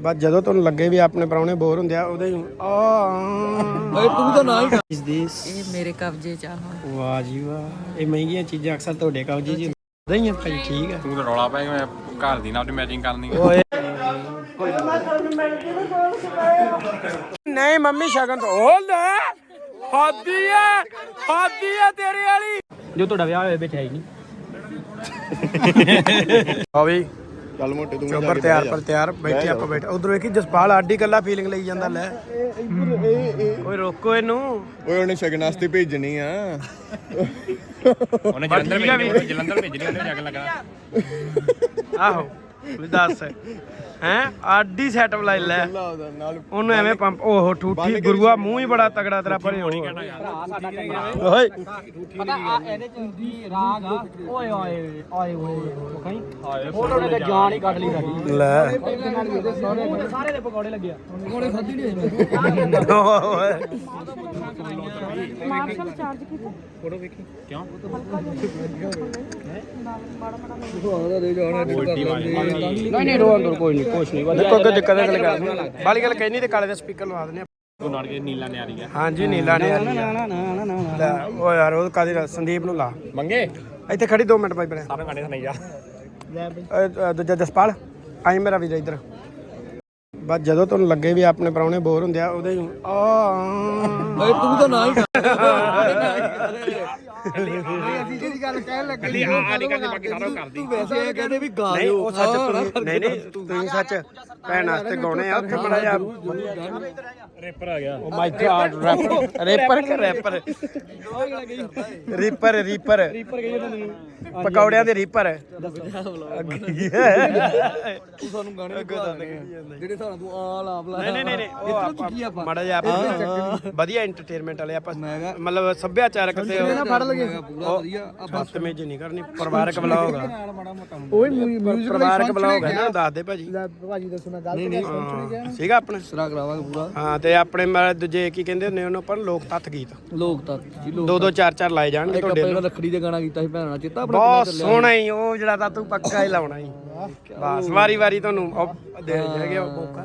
ਬਸ ਜਦੋਂ ਤੁਹਾਨੂੰ ਲੱਗੇ ਵੀ ਆਪਣੇ ਪਰੌਣੇ ਬੋਰ ਹੁੰਦੇ ਆ ਉਹਦੇ ਹੀ ਆ। ਓਏ ਤੂੰ ਤਾਂ ਨਾ ਹੀ ਇਸ ਦਿਸ ਇਹ ਮੇਰੇ ਕਬਜ਼ੇ ਚ ਆ ਹੁਣ। ਵਾਹ ਜੀ ਵਾਹ। ਇਹ ਮਹਿੰਗੀਆਂ ਚੀਜ਼ਾਂ ਅਕਸਰ ਤੁਹਾਡੇ ਕਬਜ਼ੇ 'ਚ ਨਹੀਂ ਆ ਭਾਈ ਠੀਕ ਆ। ਤੂੰ ਤਾਂ ਰੌਲਾ ਪੈ ਗਿਆ ਮੈਂ ਘਰ ਦੀ ਨਾਲ ਮੈਚਿੰਗ ਕਰਨੀ ਓਏ। ਨਹੀਂ ਮੰਮੀ ਸ਼ਗਨ ਤੋਂ ਉਹ ਲੈ। ਹਾਦੀ ਹੈ ਹਾਦੀ ਹੈ ਤੇਰੇ ਵਾਲੀ। ਜੋ ਤੁਹਾਡਾ ਵਿਆਹ ਹੋਇਆ ਬੈਠਾ ਹੀ ਨਹੀਂ। ਆ ਵੀ। ਚੱਲ ਮੋਟੇ ਤੂੰ ਚੋਬਰ ਤਿਆਰ ਪਰ ਤਿਆਰ ਬੈਠੇ ਆਪਾਂ ਬੈਠੇ। ਉਧਰ ਵੇਖੀ ਜਸਪਾਲ ਆਡੀ ਕੱਲਾ ਫੀਲਿੰਗ ਲਈ ਜਾਂਦਾ ਲੈ। ਕੋਈ ਰੋਕੋ ਇਹਨੂੰ। ਓਏ ਉਹਨੇ ਸ਼ਗਨ ਵਾਸਤੇ ਭੇਜਣੀ ਆ। ਉਹਨੇ ਜਲੰਧਰ ਭੇਜਣੀ ਜਲੰਧਰ ਭੇਜਣੀ ਉਹਨੇ ਜਾ ਕੇ ਲੱਗਣਾ ਆਹੋ ਦੱਸ। ਹੈ? ਆਡੀ ਸੈਟਅਪ ਲਾਈ ਲੈ। ਉਹਨੂੰ ਐਵੇਂ ਪੰਪ ਓਹੋ ਠੂਠੀ ਗੁਰੂਆ ਮੂੰਹ ਹੀ ਬੜਾ ਤਗੜਾ ਤੇਰਾ ਪਰੇ ਹੋਣੀ ਓਏ। ਪਤਾ ਆ ਇਹਦੇ ਚ ਹੁੰਦੀ ਰਾਗ ਆ। ਓਏ ਓਏ ਓਏ ਓਏ ਫੋਟੋ ਨੇ ਜਾਨ ਹੀ ਕੱਢ ਲਈ ਸਾਡੀ। ਲੈ। ਸਾਰੇ ਦੇ ਪਕੌੜੇ ਲੱਗੇ ਆ। ਪਕੌੜੇ ਖਾਧੀ ਨਹੀਂ ਓਏ। ਮਾਰਸ਼ਲ ਚਾਰਜ ਕੀਤਾ? ਨਹੀਂ ਨਹੀਂ ਰੋ ਅੰਦਰ ਕੋਈ ਨਹੀਂ। ਕੁਛ ਨਹੀਂ ਵਧੀਆ ਕੋਈ ਦਿੱਕਤ ਹੈ ਗੱਲ ਕਰ ਬਾਲੀ ਗੱਲ ਕਹਿਨੀ ਤੇ ਕਾਲੇ ਦਾ ਸਪੀਕਰ ਲਵਾ ਦਿੰਦੇ ਤੂੰ ਨਾਲ ਕੇ ਨੀਲਾ ਨੇ ਆ ਰਹੀ ਆ। ਹਾਂਜੀ ਨੀਲਾ ਨੇ ਲੈ ਓ ਯਾਰ ਉਹ ਕਾਦੀ ਸੰਦੀਪ ਨੂੰ ਲਾ। ਮੰਗੇ? ਇੱਥੇ ਖੜੀ 2 ਮਿੰਟ ਬਾਈ ਬਣੇ। ਸਾਰੇ ਗਾਣੇ ਸੁਣਾਈ ਜਾ। ਦੂਜਾ ਜਸਪਾਲ ਆਈ ਮੇਰਾ ਵੀਰ ਇੱਧਰ। ਬਸ ਜਦੋਂ ਤੁਹਾਨੂੰ ਲੱਗੇ ਵੀ ਆਪਣੇ ਪਰੌਣੇ ਬੋਰ ਹੁੰਦੇ ਆ ਉਹਦੇ ਆ। ਓਏ ਤੂੰ ਤਾਂ ਨਾ ਹੀ ਅਸੀਂ ਜਿਹੜੀ ਗੱਲ ਕਹਿਣ ਲੱਗੇ ਕੱਲੀ ਆ ਆ ਨਹੀਂ ਕਰਦੀ ਬਾਕੀ ਸਾਰਾ ਉਹ ਕਰਦੀ। ਵੈਸੇ ਇਹ ਕਹਿੰਦੇ ਵੀ ਗਾ ਨਹੀਂ ਦਿਓ। ਉਹ ਸੱਚ ਤੁਸੀਂ- ਨਹੀਂ ਨਹੀਂ ਤੁਸੀਂ ਸੱਚ ਭੈਣ ਵਾਸਤੇ ਗਾਉਣੇ ਆ ਉੱਥੇ ਬੜਾ ਜਾ ਰੈਪਰ ਆ ਗਿਆ। Oh my god rapper rapper ਕਿ ਰੈਪਰ ਰੀਪਰ ਰੀਪਰ ਪਕੌੜਿਆਂ ਦੇ ਰੀਪਰ ਤੂੰ ਸਾਨੂੰ ਗਾਣੇ ਗਾ ਜਿਹੜੇ ਸਾਨੂੰ ਤੂੰ ਆ ਲਾਪ ਲਾ ਨਹੀਂ ਨਹੀਂ ਨਹੀਂ ਨਹੀਂ, ਉਹ ਚੁੱਕੀ ਆਪਾਂ ਆਪਾਂ? ਮਾੜਾ ਜਿਹਾ ਆਪਾਂ ਵਧੀਆ ਐਂਟਰਟੇਨਮੈਂਟ ਵਾਲੇ ਆਪਾਂ ਮਤਲਬ ਸੱਭਿਆਚਾਰਕ ਤੇ ਫੜ ਲਗੇ ਪੂਰਾ ਵਧੀਆ। ਆ ਬਦਤਮੀਜ਼ੀ ਨਹੀਂ ਕਰਨੀ ਪਰਿਵਾਰਕ ਬਲੌਗ ਆ। ਨਾਲ ਮਾੜਾ ਮੋਟਾ ਓਏ ਮਿਊਜ਼ਿਕ ਪਰਿਵਾਰਕ ਬਲੌਗ ਹੈ ਨਾ ਦੱਸ ਦੇ ਭਾਜੀ। ਭਾਜੀ ਦੱਸੋ ਨਾ ਗੱਲ ਨਹੀਂ ਹਾਂ, ਸੀਗਾ ਆਪਣਾ? ਸਰਾ ਕਰਾਵਾਂਗੇ ਪੂਰਾ। ਹਾਂ ਤੇ ਆਪਣੇ ਮੈਂ ਦੂਜੇ ਕੀ ਕਹਿੰਦੇ ਹੁੰਦੇ ਉਹਨੂੰ ਨੂੰ ਲੋਕ ਤੱਤ ਗੀਤ। ਲੋਕ ਤਾਂ ਜੀ ਲੋਕ ਦੋ ਦੋ ਚਾਰ ਚਾਰ ਲਾਏ ਜਾਣਗੇ ਇੱਕ ਤੁਹਾਡੇ ਆਪਾਂ ਰੱਖੜੀ ਦੇ ਗਾਣਾ ਕੀਤਾ ਸੀ ਭੈਣਾਂ ਚੇਤਾ ਆਪਣਾ ਬਹੁਤ ਸੋਹਣਾ ਹੀ ਉਹ ਜਿਹੜਾ ਤਾਂ ਤੂੰ ਪੱਕਾ ਹੀ ਲਾਉਣਾ ਹੀ ਬਸ ਵਾਰੀ ਵਾਰੀ ਤੁਹਾਨੂੰ ਉਹ ਦੇ ਉਹ ਮੌਕਾ।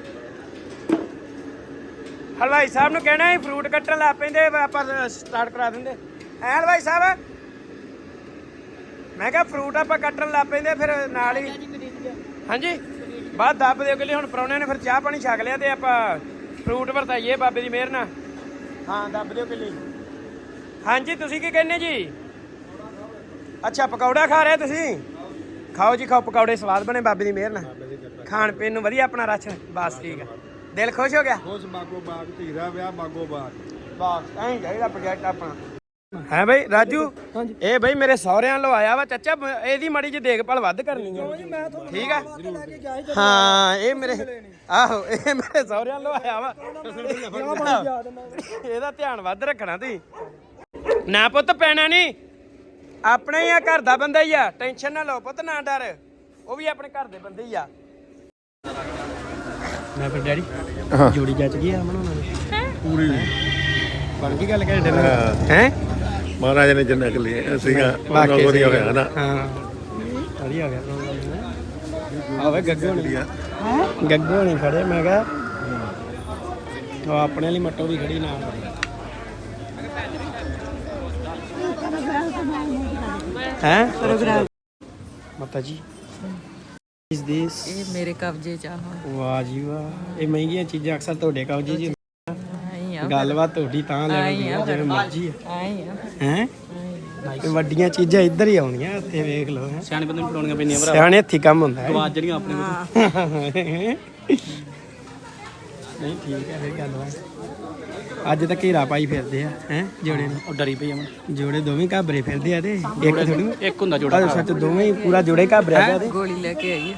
ਹਲਵਾਈ ਸਾਹਿਬ ਨੂੰ ਕਹਿਣਾ ਹੈ ਫਰੂਟ ਕੱਟਣ ਲੱਗ ਪੈਂਦੇ ਆਪਾਂ ਸਟਾਰਟ ਕਰਾ ਦਿੰਦੇ। ਐ ਹਲਵਾਈ ਸਾਹਿਬ? ਮੈਂ ਕਿਹਾ ਫਰੂਟ ਆਪਾਂ ਕੱਟਣ ਲੱਗ ਪੈਂਦੇ ਫਿਰ ਨਾਲ ਹੀ ਹਾਂਜੀ? ਬਾਅਦ ਦੱਬ ਦਿਓ ਕਿ ਲਈ ਹੁਣ ਪਰੌਣਿਆਂ ਨੇ ਫਿਰ ਚਾਹ ਪਾਣੀ ਛਕ ਲਿਆ ਤੇ ਆਪਾਂ ਫਰੂਟ ਵਰਤਾਈਏ ਬਾਬੇ ਦੀ ਮਿਹਰ ਨਾਲ। ਹਾਂ ਦੱਬ ਦਿਓ ਕਿ ਲਈ। ਹਾਂਜੀ ਤੁਸੀਂ ਕੀ ਕਹਿੰਦੇ ਜੀ? ਅੱਛਾ ਪਕੌੜਾ ਖਾ ਰਹੇ ਤੁਸੀਂ? ਖਾਓ ਜੀ ਖਾਓ ਪਕੌੜੇ ਸਵਾਦ ਬਣੇ ਬਾਬੇ ਦੀ ਮਿਹਰ ਨਾਲ। ਖਾਣ ਪੀਣ ਨੂੰ ਵਧੀਆ ਆਪਣਾ ਰਾਸ਼ਨ ਬਸ ਠੀਕ ਹੈ ਦਿਲ ਖੁਸ਼ ਹੋ ਗਿਆ? ਉਸ ਮਾਗੋ ਬਾਗ ਧੀਰਾ ਵਿਆਹ ਮਾਗੋ ਬਾਗ। ਬਸ ਐਂ ਚਾਹੀਦਾ ਪ੍ਰੋਜੈਕਟ ਆਪਣਾ। ਹੈ। ਬਈ ਰਾਜੂ? ਇਹ ਬਈ ਮੇਰੇ ਸਹੁਰਿਆਂ ਲੋ ਆਇਆ ਵਾ ਚਾਚਾ ਬ- ਇਹਦੀ ਮੜੀ ਜੀ ਦੇਖਭਾਲ ਵੱਧ ਕਰਨੀ ਹੈ ਠੀਕ ਆ? ਹਾਂ ਇਹ ਮੇਰੇ ਆਹੋ ਇਹ ਮੇਰੇ ਸਹੁਰਿਆਂ ਲੋ ਆਇਆ ਵਾ। ਇਹਦਾ ਧਿਆਨ ਵੱਧ ਰੱਖਣਾ ਤੁਸੀਂ। ਨਾ ਪੁੱਤ ਪੈਣਾ ਨਹੀਂ ਆਪਣਾ ਹੀ ਆ ਘਰ ਦਾ ਬੰਦਾ ਹੀ ਆ। ਟੈਨਸ਼ਨ ਨਾ ਲਓ ਪੁੱਤ ਨਾ ਡਰ। ਉਹ ਵੀ ਆਪਣੇ ਘਰ ਦੇ ਬੰਦੇ ਹੀ ਆ। ਮੈਂ ਫਿਰ ਡੈਡੀ ਜੋੜੀ ਜੱਜ ਗਈ ਆ ਬਣਾਉਣਾ ਨੇ ਪੂਰੀ। ਬਣ ਗਈ ਗੱਲ ਕਹਿੰਦੇ ਹੈ। ਮਹਾਰਾਜ ਨੇ ਜੰਨਾ ਕਲੀ ਸੀਗਾ ਉਹਨਾਂ ਵਧੀਆ ਹੋਇਆ ਨਾ। ਹਾਂ। ਵਧੀਆ ਹੋ ਗਿਆ ਆਵੇ ਗੱਗੋ ਨਹੀਂ ਗੱਗੋ ਨਹੀਂ ਖੜੇ ਮੈਂ ਕਿਹਾ ਉਹ ਆਪਣੇ ਲਈ ਮੱਟੋ ਵੀ ਖੜੀ ਨਾਲ। ਹੈ? ਮਾਤਾ ਜੀ। ਇਸ ਦਿਸ ਇਹ ਮੇਰੇ ਕਬਜ਼ੇ ਚ ਆ ਹੁਣ। ਵਾਹ ਜੀ ਵਾਹ। ਇਹ ਮਹਿੰਗੀਆਂ ਚੀਜ਼ਾਂ ਅਕਸਰ ਤੁਹਾਡੇ ਕਬਜ਼ੇ 'ਚ ਆਈ ਆ ਗੱਲਬਾਤ ਤੁਹਾਡੀ ਤਾਂ ਲੈ ਆਈ ਆ ਜਿਵੇਂ ਮਰਜ਼ੀ ਹੈ? ਆਈ ਆ। ਹੈ ਵੱਡੀਆਂ ਚੀਜ਼ਾਂ ਇੱਧਰ ਹੀ ਆਉਣੀਆਂ ਇੱਥੇ ਵੇਖ ਲਓ ਹੈਂ। ਸਿਆਣੇ ਬੰਦੇ ਨੂੰ ਪੜਾਉਣੀਆਂ ਪੈਂਦੀਆਂ ਸਿਆਣੇ ਹੱਥੀ ਕੰਮ ਹੁੰਦਾ ਹੈ। ਆਵਾਜ਼ ਜਿਹੜੀਆਂ ਆਪਣੇ ਨਹੀਂ ਠੀਕ ਹੈ ਫਿਰ ਗੱਲ ਵਾ ਅੱਜ ਤਾਂ ਘੇਰਾ ਪਾਈ ਫਿਰਦੇ ਆ ਹੈ ਜੋੜੇ ਨੂੰ। ਉਹ ਡਰੀ ਪਈ ਆ ਜੋੜੇ ਦੋਵੇਂ ਘਾਬਰੇ ਫਿਰਦੇ ਆ ਤੇ ਇੱਕ ਥੋੜੀ ਇੱਕ ਹੁੰਦਾ ਜੋੜਾ ਆ ਸੱਚ ਦੋਵੇਂ ਹੀ ਪੂਰਾ ਜੋੜੇ ਘਾਬਰਿਆ ਪਿਆ ਤੇ। ਗੋਲੀ ਲੈ ਕੇ ਆਈ ਆ।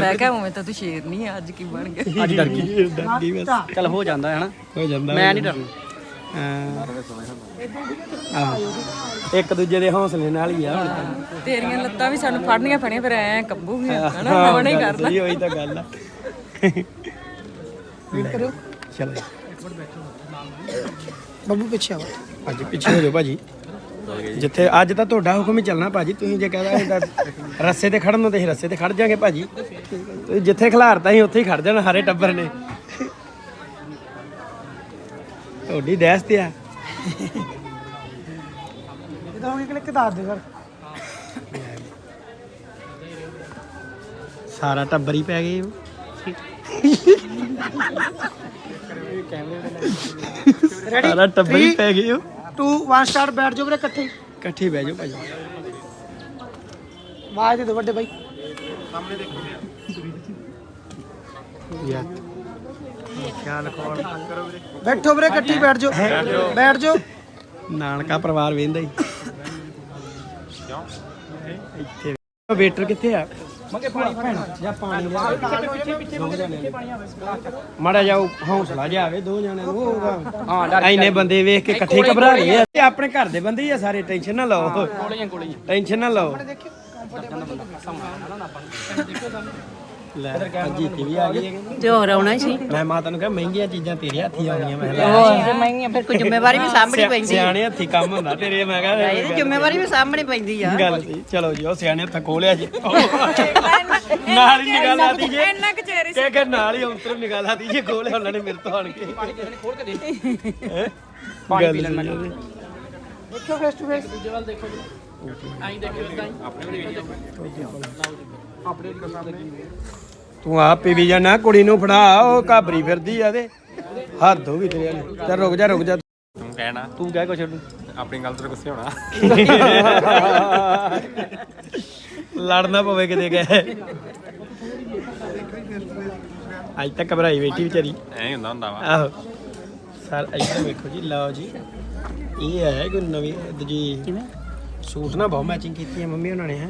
ਮੈਂ ਕਿਹਾ ਉਵੇਂ ਤਾਂ ਤੂੰ ਸ਼ੇਰ ਨਹੀਂ ਆ, ਅੱਜ ਕੀ ਬਣ ਗਿਆ? ਅੱਜ ਡਰ ਗਈ। ਡਰ ਗਈ ਬਸ। ਚੱਲ ਹੋ ਜਾਂਦਾ ਹੈ ਹਨਾ ਹੋ ਜਾਂਦਾ ਮੈਂ ਨਹੀਂ ਡਰਨਾ। ਇੱਕ ਦੂਜੇ ਦੇ ਹੌਸਲੇ ਨਾਲ ਹੀ ਆ ਹੁਣ। ਤੇਰੀਆਂ ਲੱਤਾਂ ਵੀ ਸਾਨੂੰ ਫੜਨੀਆਂ ਪੈਣੀਆਂ ਫਿਰ ਐ ਕੰਬੂਗੀਆਂ ਹਨਾ ਹੁਣ ਹੀ ਗੱਲ ਕਰ ਲੈ। ਸਹੀ ਹੋਈ ਤਾਂ ਗੱਲ ਆ। ਚਲੋ। ਬੱਬੂ ਪਿੱਛੇ ਆਵਾ ਅੱਜ ਪਿੱਛੇ ਹੋ ਜਾਓ ਭਾਜੀ। ਜਿੱਥੇ ਅੱਜ ਤਾਂ ਤੁਹਾਡਾ ਹੁਕਮ ਹੀ ਚੱਲਣਾ ਭਾਜੀ ਤੁਸੀਂ ਜੇ ਕਹਦਾ ਰੱਸੇ ਤੇ ਖੜਨ ਨੂੰ ਤੇ ਅਸੀਂ ਰੱਸੇ ਤੇ ਖੜ ਜਾਾਂਗੇ ਭਾਜੀ। ਤੁਸੀਂ ਜਿੱਥੇ ਖਿਲਾਰਤਾ ਸੀ ਉੱਥੇ ਹੀ ਖੜ ਜਾਣਾ ਸਾਰੇ ਟੱਬਰ ਨੇ। ਤੁਹਾਡੀ ਦਹਿਸ ਤੇ ਆ। ਇਹਦਾ ਹੁਣ ਕਲਿੱਕ ਦੱਸ ਦੇ ਸਰ ਸਾਰਾ ਟੱਬਰ ਹੀ ਪੈ ਗਏ। ਸਾਰਾ ਟੱਬਰ ਹੀ ਪੈ ਗਏ ਹੋ। 2 1 ਸਟਾਰਟ ਬੈਠ ਜਾਓ ਵੀਰੇ ਇਕੱਠੇ ਹੀ। ਇਕੱਠੇ ਬਹਿ ਜਾਓ ਭਾਜੀ ਆਵਾਜ਼ ਦੇ ਦਿਓ ਵੱਡੇ ਬਾਈ। ਯਾਰ। ਖਿਆਲ ਕੋਲ ਬੈਠੋ ਵੀਰੇ ਇਕੱਠੇ ਹੀ ਬੈਠ ਜਾਓ। ਬੈਠ ਜਾਓ। ਨਾਨਕਾ ਪਰਿਵਾਰ ਵੇਂਦਾ ਹੀ। ਇੱਥੇ ਵੇਟਰ ਕਿੱਥੇ ਆ? ਮਗੇ ਪਾਣੀ ਭੈਣ ਜਾਂ ਪਾਣੀ ਮੜਾ ਜਾਓ ਹੌਸਲਾ ਜਿਹਾ ਆਵੇ ਦੋ ਜਣਿਆਂ ਨੂੰ ਹੋਊਗਾ। ਹਾਂ ਐਨੇ ਬੰਦੇ ਵੇਖ ਕੇ ਇਕੱਠੇ ਘਬਰਾ ਗਏ ਆ। ਇਹ ਆਪਣੇ ਘਰ ਦੇ ਬੰਦੇ ਹੀ ਆ ਸਾਰੇ ਟੈਨਸ਼ਨ ਨਾ ਲਓ। ਕੋਲੀਆਂ ਕੋਲੀਆਂ ਟੈਨਸ਼ਨ ਨਾ ਲਓ। ਲੈ। ਜੀਤੀ ਵੀ ਆ ਗਈ। ਤੇ ਹੋਰ ਆਉਣਾ ਹੀ ਸੀ। ਮੈਂ ਮਾਤਾ ਨੂੰ ਕਿਹਾ ਮਹਿੰਗੀਆਂ ਚੀਜ਼ਾਂ ਤੇਰੇ ਹੱਥੀ ਆਉਣੀਆਂ ਮੈਂ ਕਿਹਾ ਲੈ। ਹੋਰ? ਮਹਿੰਗੀਆਂ ਫਿਰ ਕੋਈ ਜ਼ਿੰਮੇਵਾਰੀ ਵੀ ਸਾਂਭਣੀ ਪੈਂਦੀ ਹੈ ਸਿਆਣੇ ਹੱਥੀ ਕੰਮ ਹੁੰਦਾ ਤੇਰੇ ਮੈਂ ਕਿਹਾ ਇਹਦੀ ਜ਼ਿੰਮੇਵਾਰੀ ਵੀ ਸਾਂਭਣੀ ਪੈਂਦੀ ਆ। ਗੱਲ ਸੀ ਚਲੋ ਜੀ ਉਹ ਸਿਆਣੇ ਹੱਥ ਖੋਲਿਆ ਜੀ। ਨਾਲ ਹੀ ਨਿਗਾਹ ਲਾਤੀ ਜੇ। ਇੰਨਾ ਕੁ ਚਿਹਰੇ ਕਹਿ ਕੇ ਨਾਲ ਹੀ ਅੰਤਰ ਨਿਗਾਹ ਲਾਤੀ ਜੇ ਖੋਲਿਆ ਉਹਨਾਂ ਨੇ ਮੇਰੇ ਤੋਂ ਆਣ ਕੇ। ਖੋਲ ਕੇ ਦੇ। ਹੈਂ? ਪਾਣੀ ਪੀ ਲੈਣ। ਦੇਖੋ ਫੇਸ ਟੂ ਫੇਸ ਦੂਜੇ ਵੱਲ ਦੇਖੋ ਆਈ ਦੇਖੋ ਇਦਾਂ ਆਪਣੇ ਵੀ ਆਪਣੇ ਵੀ ਤੂੰ ਆਪ ਪੀ ਵੀ ਜਾਣਾ ਕੁੜੀ ਨੂੰ ਫੜਾ ਉਹ ਘਾਬਰੀ ਫਿਰਦੀ ਆ ਤੇ। ਹੱਦ ਹੋ ਗਈ ਤੇਰੇ ਵਾਲੀ। ਚੱਲ ਰੁਕ ਜਾ ਰੁਕ ਜਾ। ਤੂੰ ਕਹਿਣਾ ਤੂੰ ਕਹਿ ਕੁਛ ਆਪਣੀ ਗੱਲ ਤੇ ਗੁੱਸੇ ਹੋਣਾ। ਲੜਨਾ ਪਵੇ ਕਿਤੇ ਗਏ ਅੱਜ ਤੱਕ ਘਬਰਾਈ ਬੈਠੀ ਵਿਚਾਰੀ। ਐਂ ਹੁੰਦਾ ਹੁੰਦਾ ਵਾ। ਆਹੋ। ਸਰ ਇੱਧਰ ਵੇਖੋ ਜੀ ਲਓ ਜੀ। ਇਹ ਹੈ ਕੋਈ ਨਵੀਂ ਦੂਜੀ ਸੂਟ ਨਾ ਬਹੁਤ ਮੈਚਿੰਗ ਕੀਤੀ ਹੈ ਮੰਮੀ ਉਹਨਾਂ ਨੇ ਹੈ।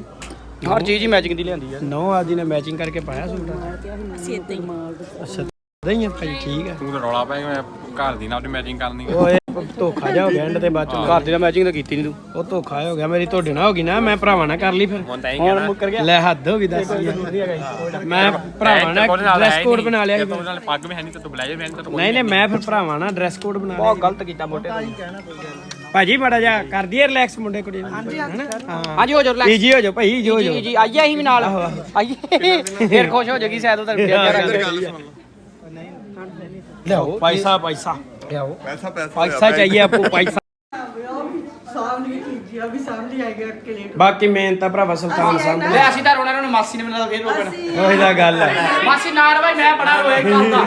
ਹਰ ਚੀਜ਼ ਹੀ ਮੈਚਿੰਗ ਦੀ ਲਿਆਂਦੀ ਆ। ਨੌ ਆਦੀ ਨੇ ਮੈਚਿੰਗ ਕਰਕੇ ਪਾਇਆ ਸੂਟ ਅੱਛਾ ਦਈ ਆ ਭਾਈ ਠੀਕ ਹੈ ਤੂੰ ਤਾਂ ਰੌਲਾ ਪੈ ਗਿਆ ਘਰ ਦੀ ਨਾਲ ਤੇ ਮੈਚਿੰਗ ਕਰਨੀ ਆ। ਓਏ ਧੋਖਾ ਜਾ ਹੋ ਗਿਆ ਐਂਡ ਤੇ ਬਾਅਦ ਚ। ਘਰ ਦੀ ਤਾਂ ਮੈਚਿੰਗ ਤਾਂ ਕੀਤੀ ਨਹੀਂ ਤੂੰ। ਉਹ ਧੋਖਾ ਹੋ ਗਿਆ ਮੇਰੀ ਤੁਹਾਡੇ ਨਾਲ ਹੋ ਗਈ ਨਾ ਮੈਂ ਭਰਾਵਾਂ ਨਾਲ ਕਰ ਲਈ ਫਿਰ। ਹੁਣ ਤਾਂ ਐਂ ਕਹਿਣਾ ਮੁੱਕਰ ਗਿਆ। ਲੈ ਹੱਦ ਹੋ ਗਈ ਦੱਸ। ਮੈਂ ਭਰਾਵਾਂ ਨਾਲ ਡਰੈਸ ਕੋਡ ਬਣਾ ਲਿਆ ਸੀ। ਤੂੰ ਨਾਲ ਪੱਗ ਵੀ ਹੈ ਨਹੀਂ ਤੇ ਤੂੰ ਬਲੇਜ਼ਰ ਵੀ ਹੈ ਨਹੀਂ ਤੇ ਤੂੰ ਨਹੀਂ ਨਹੀਂ ਮੈਂ ਫਿਰ ਭਰਾਵਾਂ ਨਾਲ ਡਰੈਸ ਕੋਡ ਬਣਾ ਲਿਆ ਬਹੁਤ ਗਲਤ ਕੀਤਾ ਮੋਟੇ ਭਾਜੀ ਮੜਾ ਜਾ ਕਰ ਦਈਏ ਰਿਲੈਕਸ ਮੁੰਡੇ ਕੁੜੀ ਨੂੰ। ਹਾਂਜੀ ਹਾਂ ਹਾਂਜੀ ਹੋ ਜਾਓ ਰਿਲੈਕਸ ਈਜੀ ਹੋ ਜਾਓ ਭਾਈ ਈਜੀ ਹੋ ਜਾਓ ਜੀ ਜੀ ਆਈਏ ਅਸੀਂ ਵੀ ਨਾਲ। ਆਈਏ। ਫੇਰ ਖੁਸ਼ ਹੋ ਜਾਗੀ ਸ਼ਾਇਦ ਉਧਰ ਲਿਆਓ। ਪੈਸਾ ਪੈਸਾ ਲਿਆਓ। ਪੈਸਾ ਪੈਸਾ ਪੈਸਾ ਚਾਹੀਏ ਆਪਕੋ ਪੈਸਾ ਬਾਕੀ ਮਿਹਨਤ ਆ ਭਰਾਵਾ ਸੁਲਤਾਨ ਸਾਹਿਬ ਲੈ ਅਸੀਂ ਤਾਂ ਰੋਣਾ ਰੋਣਾ ਮਾਸੀ ਨੇ ਮੈਨੂੰ ਤਾਂ ਫੇਰ ਰੋਕਣਾ ਉਹੀ ਤਾਂ ਗੱਲ ਹੈ ਮਾਸੀ ਨਾਲ ਭਾਈ ਮੈਂ ਬੜਾ ਰੋਇਆ ਕੱਲ ਦਾ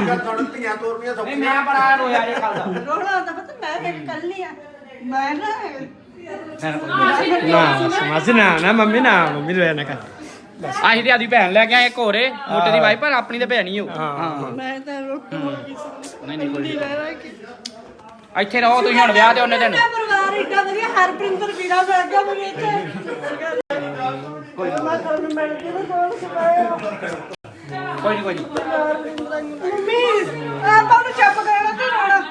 ਮੈਂ ਬੜਾ ਰੋਇਆ ਇਹ ਕੱਲ ਦਾ। ਰੋਣਾ ਤਾਂ ਪਤਾ ਮੈਂ ਕੱਲ ਨਹੀਂ ਆ। ਮੈਂ ਨਾ ਨਾ ਸਮਝ ਨਾ ਨਾ ਮੰਮੀ ਨਾ ਮੰਮੀ ਰੋਇਆ ਨਾ ਕਰ ਅਸੀਂ ਤੇ ਆਦੀ ਭੈਣ ਲੈ ਕੇ ਆਏ ਇੱਕ ਹੋਰੇ ਮੋਟੇ ਦੀ ਵਾਈਫ ਪਰ ਆਪਣੀ ਤਾਂ ਭੈਣ ਹੀ ਹੋ ਹਾਂ। ਮੈਂ ਤਾਂ ਰੋਟੀ ਨਹੀਂ ਨਹੀਂ ਕੋਈ ਨੀ। ਇੱਥੇ ਰਹੋ ਤੁਸੀਂ ਹੁਣ ਵਿਆਹ ਦੇ ਉਹਨੇ ਦਿਨ। ਪਰਿਵਾਰ ਏਡਾ ਵਧੀਆ ਹਰਪ੍ਰਿੰਦਰ ਵੀਰਾ ਮਿਲ ਗਿਆ ਮੈਨੂੰ ਇੱਥੇ। ਕੋਈ ਮੈਂ ਤੁਹਾਨੂੰ ਮਿਲ ਕੇ ਤਾਂ ਕੋਲ ਸਮਾਇਆ ਕੋਈ ਨਹੀਂ ਕੋਈ ਨਹੀਂ ਮੰਮੀ ਆਪਾਂ ਨੂੰ ਚੁੱਪ ਕਰਾਉਣਾ ਤੇ ਰੋਣਾ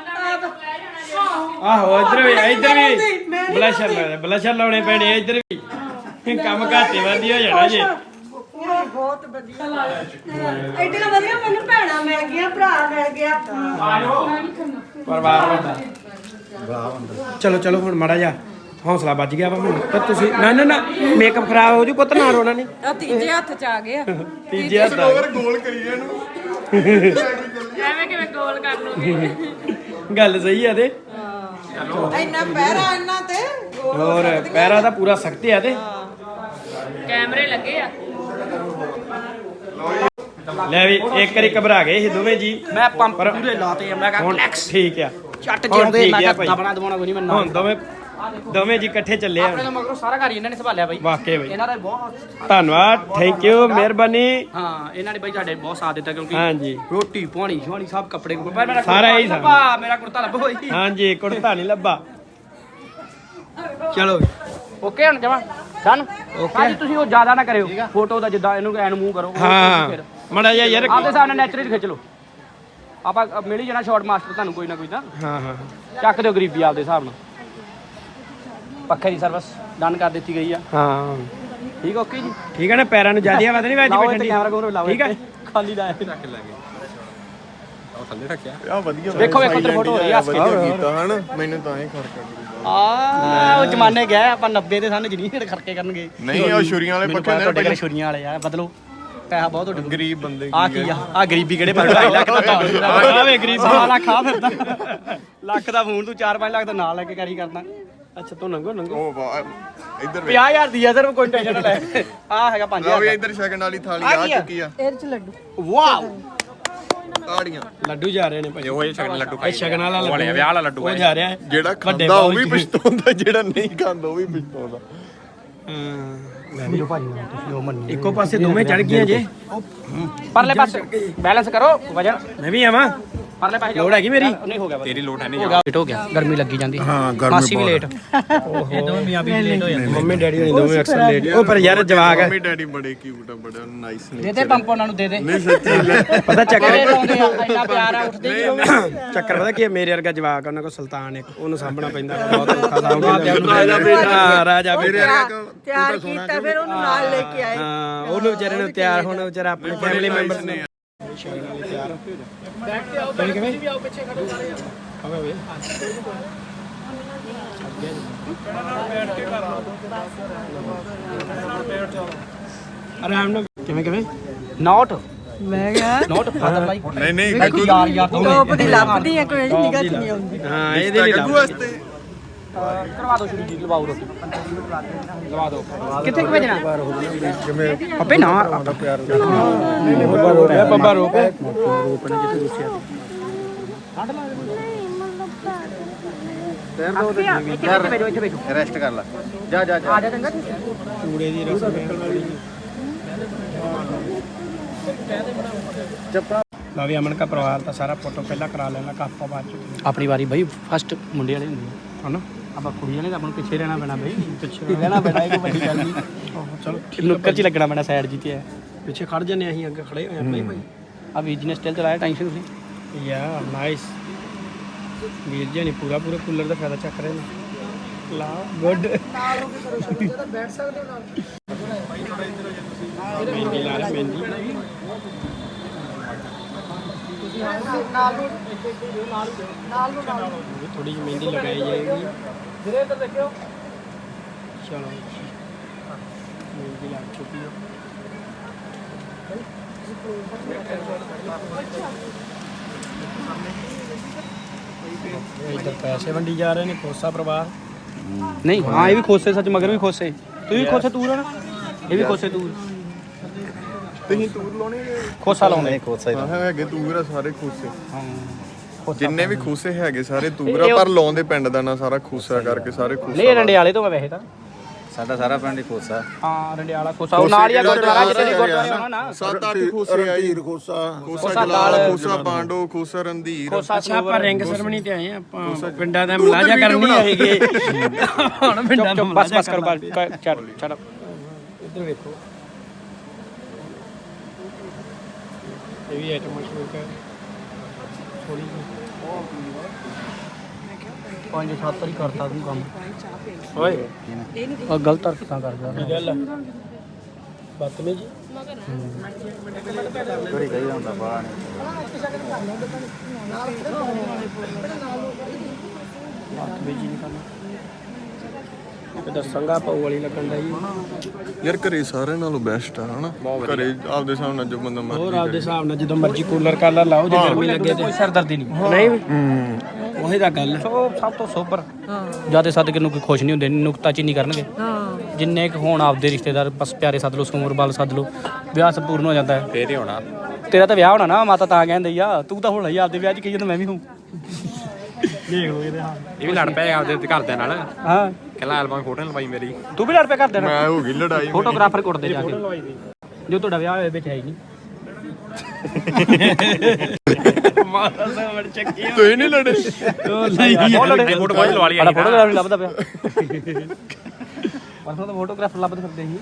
ਆਹੋ ਇੱਧਰ ਵੀ ਇੱਧਰ ਵੀ। ਬਲਸ਼ਰ ਲਾਉਣੇ ਬਲਸ਼ਰ ਲਾਉਣੇ ਪੈਣੇ ਇੱਧਰ ਵੀ। ਕੰਮ ਘਾਟੇ ਵਾਦੀ ਹੋ ਜਾਣਾ ਜੇ। ਬਹੁਤ ਵਧੀਆ। ਐਡਾ ਵਧੀਆ ਮੈਨੂੰ ਭੈਣਾਂ ਮਿਲ ਗਈਆਂ ਭਰਾ ਮਿਲ ਗਿਆ। ਪਰਿਵਾਰ ਵੱਡਾ ਚਲੋ ਚਲੋ ਹੁਣ ਮਾੜਾ ਜਾ ਹੌਸਲਾ ਵੱਜ ਗਿਆ ਵਾ ਹੁਣ। ਪਰ ਤੁਸੀਂ ਨਾ ਨਾ ਨਾ ਮੇਕਅਪ ਖਰਾਬ ਹੋ ਜੂ ਪੁੱਤ ਨਾ ਰੋਣਾ ਨਹੀਂ ਆ ਤੀਜੇ ਹੱਥ ਚ ਆ ਗਿਆ ਤੀਜੇ ਹੱਥ ਗਿਆ। ਗੋਲ ਕਰੀਏ ਇਹਨੂੰ। ਐਵੇਂ ਕਿਵੇਂ ਗੋਲ ਕਰ ਲੂਗੀ? ਗੱਲ ਸਹੀ ਆ ਤੇ। ਇੰਨਾ ਪਹਿਰਾ ਇੰਨਾ ਤੇ ਹੋਰ ਪੈਰਾ ਦਾ ਪੂਰਾ ਸਖਤ ਆ ਤੇ। ਕੈਮਰੇ ਲੱਗੇ ਆ। ਲੈ ਵੀ ਇੱਕ ਵਾਰੀ ਘਬਰਾ ਗਏ ਸੀ ਦੋਵੇਂ ਜੀ। ਮੈਂ ਪੰਪ ਪੂਰੇ ਲਾਤੇ ਆ ਮੈਂ ਕਿਹਾ ਹੁਣ ਠੀਕ ਆ। ਚੱਟ ਹੁਣ ਜਿਉਂਦੇ ਠੀਕ ਮੈਂ ਆ ਕਿਹਾ ਭਾਈ। ਦਬਣਾ ਦਬਾਉਣਾ ਕੋਈ ਨਹੀਂ ਮੈਂ ਹੁਣ ਦੋਵੇਂ ਦੋਵੇਂ ਜੀ ਇਕੱਠੇ ਚੱਲੇ ਆ। ਆਪਣੇ ਤੋਂ ਮਗਰੋਂ ਸਾਰਾ ਘਰ ਹੀ ਇਹਨਾਂ ਨੇ ਸੰਭਾਲਿਆ ਬਾਈ। ਵਾਕਈ ਬਈ। ਇਹਨਾਂ ਦਾ ਬਹੁਤ ਧੰਨਵਾਦ ਥੈਂਕ ਯੂ ਮਿਹਰਬਾਨੀ। ਹਾਂ ਇਹਨਾਂ ਨੇ ਬਾਈ ਸਾਡੇ ਬਹੁਤ ਸਾਥ ਦਿੱਤਾ ਕਿਉਂਕਿ ਹਾਂਜੀ। ਰੋਟੀ ਪਾਣੀ ਸ਼ਵਾਣੀ ਸਭ ਕੱਪੜੇ ਕੁਪੜੇ। ਪਰ ਮੇਰਾ ਸਾਰਾ ਕੁੜਤਾ ਹੀ ਸਾਰਾ। ਲੱਭਾ, ਮੇਰਾ ਕੁੜਤਾ ਲੱਭੋ ਹੋਈ ਹਾਂਜੀ ਕੁੜਤਾ ਨਹੀਂ ਲੱਭਾ। ਚਲੋ ਓਕੇ ਹੁਣ ਜਮਾ? ਡਨ ਹਾਂਜੀ ਤੁਸੀਂ ਉਹ ਜ਼ਿਆਦਾ ਨਾ ਕਰਿਓ। ਫੋਟੋ ਦਾ ਜਿੱਦਾਂ ਇਹਨੂੰ ਐਨ ਮੂੰਹ ਕਰੋ ਉਹ ਹਾਂ ਫਿਰ। ਮੜਾ ਜਾ ਯਾਰ ਆਪਦੇ ਹਿਸਾਬ ਨਾਲ ਨੈਚੁਰਲ ਖਿੱਚ ਲਓ। ਆਪਾਂ ਮਿਲ ਹੀ ਜਾਣਾ ਮਾਸਟਰ ਤੁਹਾਨੂੰ ਕੋਈ ਨਾ ਕੋਈ ਤਾਂ। ਹਾਂ ਹਾਂ। ਚੱਕ ਦਿਓ ਗਰੀਬੀ ਆਪਦੇ ਹਿਸਾਬ ਨਾਲ। ਪੱਖੇ ਦੀ ਸਰਵਿਸ ਡਨ ਕਰ ਦਿੱਤੀ ਗਈ ਆ। ਹਾਂ। ਠੀਕ ਓਕੇ ਜੀ? ਠੀਕ ਹੈ ਨਾ ਪੈਰਾਂ ਨੂੰ ਜ਼ਿਆਦਾ ਆਵਾਜ਼ ਨਹੀਂ ਵੱਜਦੀ ਲਾਓ ਪਈ ਇੱਥੇ ਠੰਡੀ ਕੈਮਰਾ ਕੋਲ ਲਾਓ ਠੀਕ ਹੈ। ਖਾਲੀ ਲਾਇਆ ਆ ਵਧੀਆ। ਵੇਖੋ ਵੇਖੋ ਤੇ ਫੋਟੋ ਹੋ ਰਹੀ ਆ ਵਧੀਆ ਕੀਤਾ ਹਨ? ਮੈਨੂੰ ਤਾਂ ਇਹ ਖੜਕਾ ਆ ਉਹ ਜਮਾਨੇ ਗਏ ਆਪਾਂ 90 ਦੇ ਸਾਨੂੰ ਜਨੀ ਹੇਠ ਖਰਕੇ ਕਰਨਗੇ। ਨਹੀਂ ਉਹ ਛੁਰੀਆਂ ਵਾਲੇ ਮੈਨੂੰ ਪੱਖੇ ਪਤਾ ਨੇ ਤੁਹਾਡੇ ਘਰੇ ਛੁਰੀਆਂ ਵਾਲੇ ਆ ਬਦਲੋ। ਪੈਸਾ ਬਹੁਤ ਤੁਹਾਡੇ ਕੋਲ। ਗਰੀਬ ਬੰਦੇ ਆ ਕੀ ਆ? ਆ? ਗਰੀਬੀ ਕਿਹੜੇ ਪਰ 2.5 ਲੱਖ ਦਾ ਆਵੇ ਗਰੀਬ ਸਵਾ ਲੱਖ ਆ ਫਿਰਦਾ ਲੱਖ ਦਾ ਫੋਨ ਤੂੰ 4-5 ਲੱਖ ਦਾ ਨਾਲ ਲੈ ਕੇ ਕਰੀ ਕਰਦਾ। ਅੱਛਾ ਤੂੰ ਨੰਗੋ ਨੰਗੋ ਉਹ ਵਾਹ ਇੱਧਰ ਵੇ 50000 ਦੀ ਆ ਸਿਰਫ ਕੋਈ ਟੈਨਸ਼ਨ ਨਾ ਲੈ ਆ ਹੈਗਾ ਆ ਵੀ 5000 ਇੱਧਰ ਸ਼ਗਨ ਵਾਲੀ ਥਾਲੀ ਆ ਆ ਕੀ ਆ? ਚੁੱਕੀ ਆ ਇਹਦੇ ਚ ਲੱਡੂ ਵਾਓ ਤਾੜੀਆਂ ਲੱਡੂ ਜਾ ਰਹੇ ਨੇ ਭਾਈ ਉਹ ਇਹ ਸ਼ਗਨ ਲੱਡੂ ਇਹ ਸ਼ਗਨ ਵਾਲਾ ਲੱਡੂ ਵਾਲੇ ਵਿਆਹ ਵਾਲਾ ਲੱਡੂ ਉਹ ਹੈ ਜਾ ਰਿਹਾ ਹੈ ਜਿਹੜਾ ਵੱਡੇ ਖਾਂਦਾ ਉਹ ਵੀ ਬਾਊ ਜੀ। ਪਛਤਾਉਂਦਾ ਜਿਹੜਾ ਨਹੀਂ ਖਾਂਦਾ ਉਹ ਵੀ ਪਛਤਾਉਂਦਾ ਹਾਂ ਵੀਡੀਓ ਭਾਜੀ ਤੁਸੀਂ ਉਹ ਮੰਨੀ ਇੱਕੋ ਪਾਸੇ ਦੋਵੇਂ ਚੜ ਗਈਆਂ ਜੇ ਪਰਲੇ ਪਾਸੇ ਬੈਲੈਂਸ ਕਰੋ ਵਜਨ ਮੈਂ ਵੀ ਆਵਾਂ ਪਾਸੇ ਲੋੜ ਹੈਗੀ ਮੇਰੀ? ਨਹੀਂ ਹੋ ਗਿਆ ਤੇਰੀ ਲੋਟ ਹੈ ਨਹੀਂ ਹੋ ਗਿਆ। ਲੇਟ ਹੋ ਗਿਆ। ਗਰਮੀ ਲੱਗੀ ਜਾਂਦੀ। ਹਾਂ, ਗਰਮੀ ਮਾਸੀ ਵੀ ਲੇਟ ਇਹ ਦੋਵੇਂ ਮੀਆਂ ਵੀ ਲੇਟ ਹੋ ਜਾਂਦੇ। ਮੰਮੀ ਡੈਡੀ ਹੋਣੀ ਦੋਵੇਂ ਅਕਸਰ ਲੇਟ ਉਹ ਪਰ ਯਾਰ ਜਵਾਕ ਹੈ। ਮੰਮੀ ਡੈਡੀ ਬੜੇ ਕਿਊਟ ਆ ਬੜਾ ਨਾਈਸ ਨੇ। ਦੇ ਦੇ ਪੰਪ ਉਹਨਾਂ ਨੂੰ ਦੇ ਦੇ। ਨਹੀਂ ਸੱਚੀ ਲੈ। ਪਤਾ ਚੱਕਰ ਕਿਹੜੇ ਲਾਉਂਦੇ ਆ ਇੰਨਾ ਪਿਆਰ ਆ ਉੱਠਦੇ। ਚੱਕਰ ਪਤਾ ਕੀ ਹੈ? ਮੇਰੇ ਵਰਗਾ ਜਵਾਕ ਉਹਨਾਂ ਕੋਲ ਸੁਲਤਾਨ ਇੱਕ ਉਹਨੂੰ ਸਾਂਭਣਾ ਪੈਂਦਾ ਬਹੁਤ ਔਖਾ ਸਾਂਭਣਾ ਰਾਜਾ ਮੇਰੇ ਵਰਗਾ? ਤਿਆਰ ਕੀਤਾ ਫਿਰ ਉਹਨੂੰ ਨਾਲ ਲੈ ਕੇ ਆਏ। ਹਾਂ ਉਹਨੂੰ ਵਿਚਾਰੇ ਨੂੰ ਤਿਆਰ ਹੋਣਾ ਵਿਚਾਰਾ ਆਪਣੇ ਫੈਮਿਲੀ ਮੈਂਬਰਸ ਨੇ ਆਰਾਮ ਨਾਲ ਕਿਵੇਂ ਕਿਵੇਂ ਨਾਟ ਮੈਂ ਕਿਹਾ ਨਾਟ ਫਾਦਰ ਲਾਈਕ ਨਹੀਂ। ਨਹੀਂ ਵੇਖੋ ਗੱਗੂ ਯਾਰ। ਯਾਰ ਦੀ ਲੱਭਦੀ ਕੋਈ ਨਿਗਾਹ ਨਹੀਂ ਆਉਂਦੀ। ਹਾਂ ਇਹਦੇ ਲਈ ਗੱਗੂ ਵਾਸਤੇ। ਕਰਵਾ ਦਿਓ ਸ਼ੁਰੂ ਜੀ ਲਵਾਓ ਰੋਟੀ। ਲਵਾ ਦਿਓ। ਕਿੱਥੇ ਕੁ ਭੇਜਣਾ? ਕਿਵੇਂ ਅੱਬੇ ਨਾ। ਆਉਂਦਾ ਪਿਆਰ ਬੱਬਾ ਰੋ ਪਿਆ ਬੱਬਾ ਰੋ ਪਿਆ ਰੋ ਪੈਣਾ ਜਿੱਥੇ ਗੁੱਸਿਆ ਇੱਥੇ ਭੇਜੋ ਇੱਥੇ ਭੇਜੋ। ਰੈਸਟ ਕਰ ਲੈ। ਜਾ ਜਾ ਆ ਜਾ ਚੰਗਾ। ਚੂੜੇ ਦੀ ਰਸ ਲਾ ਵੀ ਅਮਨ ਦਾ ਪਰਿਵਾਰ ਤਾਂ ਸਾਰਾ ਫੋਟੋ ਪਹਿਲਾਂ ਕਰਾ ਲੈਣਾ ਕਾਫਾ ਬਾਅਦ ਚ। ਆਪਣੀ ਵਾਰੀ ਬਈ ਫਸਟ ਮੁੰਡੇ ਵਾਲੇ ਹੁੰਦੇ ਹਨਾ? ਆਪਾਂ ਕੁੜੀ ਵਾਲੇ ਤਾਂ ਆਪਾਂ ਨੂੰ ਪਿੱਛੇ ਰਹਿਣਾ ਪੈਣਾ ਬਈ ਪਿੱਛੇ ਰਹਿਣਾ ਪੈਣਾ ਇਹ ਕੋਈ ਵੱਡੀ ਗੱਲ ਨਹੀਂ ਚਲੋ ਨੁੱਕਰ 'ਚ ਹੀ ਲੱਗਣਾ ਪੈਣਾ ਸਾਈਡ ਜੀ ਤੇ ਹੈ ਪਿੱਛੇ ਖੜ ਜੰਨੇ ਅਸੀਂ ਅੱਗੇ ਖੜੇ ਹੋਏ ਆਪਾਂ ਹੀ ਆ ਬਿਜ਼ਨਸ ਸਟਾਈਲ ਚਲਾਇਆ ਟੈਨਸ਼ਨ ਤੁਸੀਂ ਭਾਈ ਯਾ ਨਾਈਸ ਵੀਰ ਜੀ ਨੇ ਪੂਰਾ ਪੂਰਾ ਕੂਲਰ ਦਾ ਫਾਇਦਾ ਚੱਕ ਰਹੇ ਨੇ ਲਾ ਗੁੱਡ ਮਹਿੰਦੀ ਲਾ ਰਹੇ ਮਹਿੰਦੀ ਥੋੜੀ ਜਿਹੀ ਮਹਿੰਦੀ ਲਗਾਈ ਜਾਏਗੀ ਵੀਰੇ ਇੱਧਰ ਦੇਖਿਓ। ਚਲੋ ਮਹਿੰਦੀ ਲੱਗ ਚੁੱਕੀ ਹੈ ਇੱਧਰ ਪੈਸੇ ਵੰਡੀ ਜਾ ਰਹੇ ਨੇ ਕੋਸਾ ਪਰਿਵਾਰ। ਨਹੀਂ ਹਾਂ ਇਹ ਵੀ ਖੋਸੇ ਸੱਚ ਮਗਰ ਵੀ ਖੋਸੇ। ਤੂੰ ਵੀ ਖੋਸੇ ਤੂਰ ਹੈ ਨਾ? ਇਹ ਵੀ ਖੋਸੇ ਤੂਰ। ਤੁਸੀਂ ਤੂਰ ਲਾਉਣੇ ਖੋਸਾ ਲਾਉਂਦੇ। ਹਾਂ ਹੈਗੇ ਤੂਰ ਆ ਸਾਰੇ ਖੂਸੇ। ਹਾਂ। ਜਿੰਨੇ ਵੀ ਖੂਸੇ ਹੈਗੇ ਸਾਰੇ ਆ ਪਰ ਲਾਉਂਦੇ ਪਿੰਡ ਦਾ ਨਾ ਸਾਰਾ ਖੂਸਾ ਕਰਕੇ ਸਾਰੇ ਖੂਸਾ ਨਹੀਂ ਰੰਡਿਆਲੇ ਤੋਂ ਮੈਂ ਵੈਸੇ ਤਾਂ। ਸਾਡਾ ਸਾਰਾ ਪਿੰਡ ਹੀ ਖੋਸਾ। ਹਾਂ ਰੰਡਿਆਲਾ ਖੋਸਾ। ਉਹ ਨਾਲ ਹੀ ਆ ਗੁਰਦੁਆਰਾ ਜਿੱਥੇ ਵੀ ਗੁਰਦੁਆਰੇ ਹੋਣਾ ਨਾ। ਸੱਤ ਅੱਠ ਖੂਸੇ ਆਈ। ਖੂਸਾ। ਖੂਸਾ ਖੂਸਾ ਜਲਾਲ ਖੂਸਾ ਪਾਂਡੋ ਖੂਸਾ ਰੰਧੀਰ ਖੋਸਾ ਅੱਛਾ ਆਪਾਂ ਰਿੰਗ ਸਰਮਣੀ ਤੇ ਆਏ ਆ ਆਪਾਂ ਪਿੰਡਾਂ ਦਾ ਮਲਾਜਾ ਕਰਨੀ ਹੈਗੇ। ਹੁਣ ਪਿੰਡਾਂ ਦਾ ਬਸ ਬਸ ਕਰੋ ਬਸ। ਛੱਡ ਛੱਡ ਇੱਧਰ ਵੇਖੋ। ਇਹ ਵੀ ਆਈਟਮ ਮਸ਼ਹੂਰ ਹੈ ਥੋੜੀ ਪੰਜ ਸੱਤ ਵਾਰੀ ਕਰਤਾ ਤੂੰ ਕੰਮ ਓਏ ਆ ਗਲਤ ਹਰਕਤਾਂ ਕਰਦਾ ਕੀ ਗੱਲ ਆ ਬਦਤਮੀਜੀ ਕੋਈ ਕਹੀ ਹੁੰਦਾ ਬਾਹਰ ਨਹੀਂ ਬਦਤਮੀਜੀ ਨਹੀਂ ਕਰਨਾ ਇੱਕ ਦੱਸਾਂਗਾ ਪਾਉ ਵਾਲੀ ਲੱਗਣ ਦਾ ਜੀ ਯਾਰ ਘਰੇ ਸਾਰਿਆਂ ਨਾਲੋਂ ਬੈਸਟ ਆ ਹਨਾ? ਘਰੇ ਆਪਦੇ ਹਿਸਾਬ ਨਾਲ ਜੋ ਬੰਦਾ ਹੋਰ ਮਰਜ਼ੀ ਆਪਦੇ ਹਿਸਾਬ ਨਾਲ ਜਦੋਂ ਮਰਜ਼ੀ ਕੂਲਰ ਕਾਲਰ ਲਾਓ ਜੇ ਗਰਮੀ ਲੱਗੇ ਤੇ। ਕੋਈ ਸਰਦਰਦੀ ਨਹੀਂ। ਨਹੀਂ ਉਹੀ ਤਾਂ ਗੱਲ। ਸੋ ਸਭ ਤੋਂ ਸੋਬਰ। ਜਿਆਦੇ ਸਦਕੇ ਨੂੰ ਕੋਈ ਖੁਸ਼ ਨਹੀਂ ਹੁੰਦੇ ਨੁਕਤਾ ਚੀਨੀ ਕਰਨਗੇ। ਹਾਂ। ਜਿੰਨੇ ਕੁ ਹੋਣ ਆਪਦੇ ਰਿਸ਼ਤੇਦਾਰ ਬਸ ਪਿਆਰੇ ਸੱਦ ਲਓ ਸੂਮਰ ਬਲ ਸੱਦ ਲਓ। ਵਿਆਹ ਸੰਪੂਰਨ ਹੋ ਜਾਂਦਾ ਹੈ। ਫੇਰ ਹੀ ਹੋਣਾ। ਤੇਰਾ ਤਾਂ ਵਿਆਹ ਹੋਣਾ ਨਾ ਮਾਤਾ ਤਾਂ ਕਹਿੰਦੀ ਆ ਤੂੰ ਤਾਂ ਹੋਣਾ ਹੀ ਆਪਦੇ ਵਿਆਹ 'ਚ ਕਹੀ ਜਾਂਦਾ ਮੈਂ ਵੀ ਹੂੰ ਦੇਖ ਲੋ ਇਹਦੇ ਹਾਂ ਇਹ ਵੀ ਲੜ ਪਏ ਆਪਦੇ ਘਰਦਿਆਂ ਨਾਲ। ਹਾਂ। ਕਹਿੰਦਾ ਐਲਬਮ ਫੋਟੋ ਲਵਾਈ ਮੇਰੀ। ਤੂੰ ਵੀ ਲੜ ਪਿਆ ਕਰ ਦੇਣਾ ਮੈਂ ਹੋ ਗਈ ਲੜਾਈ ਫੋਟੋਗ੍ਰਾਫਰ ਕੋਟ ਦੇ ਜਾ ਕੇ। ਜੋ ਤੁਹਾਡਾ ਵਿਆਹ ਹੋਇਆ ਵਿੱਚ ਹੈ ਹੀ ਨਹੀਂ। ਮਾਤਾ ਸਾਵੜ ਚੱਕੀ ਤੁਸੀਂ ਨਹੀਂ ਲੜੇ ਬਹੁਤ ਲੜੇ ਫੋਟੋ ਬਹੁਤ ਲਵਾ ਲਈ ਸਾਡਾ ਫੋਟੋਗ੍ਰਾਫਰ ਨਹੀਂ ਲੱਭਦਾ ਪਿਆ। ਪਰਸੋਂ ਤਾਂ ਫੋਟੋਗ੍ਰਾਫਰ ਲੱਭਦੇ ਫਿਰਦੇ ਸੀ।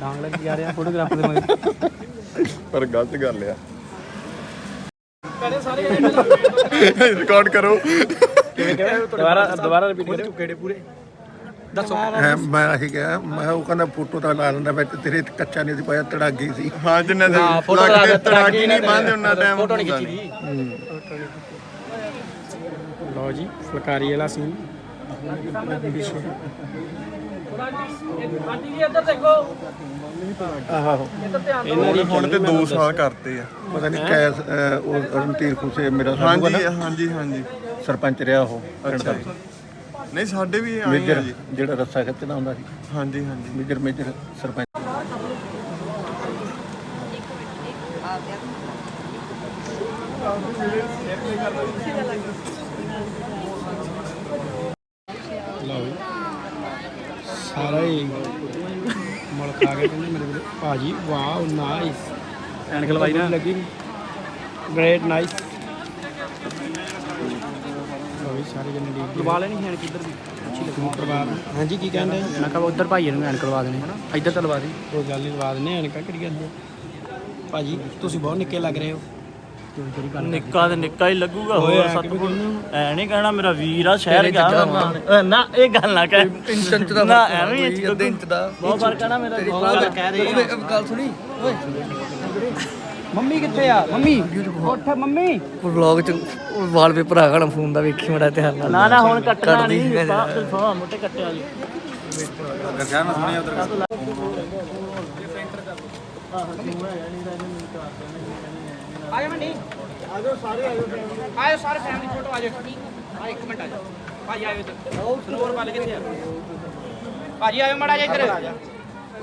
ਡਾਂਗ ਲੱਗ ਜਾ ਰਿਹਾ ਫੋਟੋਗ੍ਰਾਫਰ ਦੇ ਮਗਰ। ਪਰ ਗਲਤ ਗੱਲ ਆ। ਰਿਕਾਰਡ ਕਰੋ। ਦੁਬਾਰਾ ਦੁਬਾਰਾ ਰਿਪੀਟ ਕਰਿਓ। ਕਿਹੜੇ ਪੂਰੇ। ਹੈਂ, ਮੈਂ ਆਹੀ ਕਿਹਾ ਮੈਂ ਉਹ ਕਹਿੰਦਾ ਫੋਟੋ ਤਾਂ ਲਾ ਲੈਂਦਾ ਵਿੱਚ ਤੇਰੇ ਤੇ ਕੱਚਾ ਨਹੀਂ ਸੀ ਪਾਇਆ ਤੜਾਗੀ ਸੀ। ਹਾਂ ਜਿੰਨਾ ਦੇ ਫੋਟੋ ਲਾ ਕੇ ਤੜਾਕੀ ਨਹੀਂ ਬੰਦੇ ਉਹਨਾਂ ਟਾਈਮ ਫੋਟੋ ਨਹੀਂ ਖਿੱਚੀ ਦੀ ਲਓ ਜੀ ਫੁਲਕਾਰੀ ਵਾਲਾ ਸੀਨ ਇਹਨਾਂ ਦੀ ਹੁਣ ਤੇ 2 ਸਾਲ ਕਰਤੇ ਆ। ਪਤਾ ਨਹੀਂ ਕੈਸ ਅਹ, ਉਹ ਰਣਧੀਰ ਖੁਸੇ ਮੇਰਾ ਸਾਧੂ ਹਾਂਜੀ ਨਾ ਹਾਂਜੀ ਹਾਂਜੀ। ਸਰਪੰਚ ਰਿਹਾ ਉਹ ਪਿੰਡ ਅੱਛਾ ਦਾ ਨਹੀਂ ਸਾਡੇ ਵੀ ਆਏ ਆ ਮੇਜਰ ਜੀ। ਜਿਹੜਾ ਰੱਸਾ ਖਿੱਚਦਾ ਹੁੰਦਾ ਸੀ। ਹਾਂਜੀ ਹਾਂਜੀ। Major major sarpanch. ਲਓ ਜੀ। ਸਾਰਾ ਹੀ ਮੁਲਕ ਆ ਗਿਆ ਕਹਿੰਦੇ ਮੇਰੇ ਕੋਲ ਭਾਜੀ ਵਾਓ ਨਾਈਸ ਐਨਕ ਲਵਾਈ ਨਾ। ਲੱਗੀ ਗ੍ਰੇਟ ਨਾਈਸ ਜੀ ਸਾਰੇ ਜਣੇ ਡੀਪ ਲਵਾ ਲੈਣੀ ਐਨਕ ਇੱਧਰ ਵੀ? ਅੱਛੀ ਲੱਗੂ ਪਰਿਵਾਰ ਹਾਂਜੀ ਕੀ ਕਹਿੰਦੇ ਮੈਂ ਕਹਾਂ ਉਧਰ ਭਾਈ ਨੂੰ ਐਨਕ ਲਵਾ ਦੇਣੀ। ਇੱਧਰ ਤਾਂ ਲਵਾ ਦੇ ਕੋਈ ਗੱਲ ਨਹੀਂ ਲਵਾ ਦਿੰਦੇ ਐਨਕਾਂ ਕਰੀ ਜਾਂਦੇ ਭਾਜੀ ਤੁਸੀਂ ਬਹੁਤ ਨਿੱਕੇ ਲੱਗ ਰਹੇ ਹੋ। ਨਿੱਕਾ ਤੇ ਨਿੱਕਾ ਹੀ ਲੱਗੂਗਾ ਓਏ ਹੋਰ ਐ ਸੱਤ ਕਿਵੇਂ ਕਹਿੰਦੇ ਹੋ? ਐ ਨਹੀਂ ਕਹਿਣਾ ਮੇਰਾ ਵੀਰ ਆ ਸ਼ਹਿਰ ਗਿਆ ਮੈਂ ਨਾ ਇਹ ਗੱਲ ਨਾ ਕਹਿ। ਇੰਚ ਦਾ ਨਾ ਐਵੇਂ ਹੀ ਅੱਧੇ ਇੰਚ ਦਾ। ਬਹੁਤ ਫ਼ਰਕ ਆ ਨਾ ਮੇਰਾ ਵੀਰ ਕਹਿ ਰਹੇ। ਆ ਗੱਲ ਸੁਣੀ। ਮੰਮੀ ਕਿੱਥੇ ਆ? ਮੰਮੀ ਉੱਠ ਮੰਮੀ। ਵਲੌਗ ਚ ਵਾਲਪੇਪਰ ਆ ਗਣਾ ਫੋਨ ਦਾ ਵੇਖੀ ਮੜਾ ਧਿਆਨ ਨਾਲ ਨਾ ਨਾ ਹੁਣ ਕੱਟਣਾ ਨਹੀਂ ਬਾਪ ਸੋਹਾ ਮੋਟੇ ਕੱਟਿਆ ਜੀ ਆਜੋ ਮੰਡੀ। ਆਜੋ ਸਾਰੇ ਆਜੋ ਆਜੋ ਸਾਰੇ ਫੈਮਿਲੀ ਫੋਟੋ ਆਜੋ। ਆ ਇੱਕ ਮਿੰਟ ਆਜੋ। ਭਾਜੀ ਆਇਓ ਇੱਧਰ। ਸਨੋਰ ਵਾਲੇ ਕਿੱਥੇ ਆ? ਭਾਜੀ ਆਇਓ ਮੜਾ ਜਾ ਇੱਧਰ।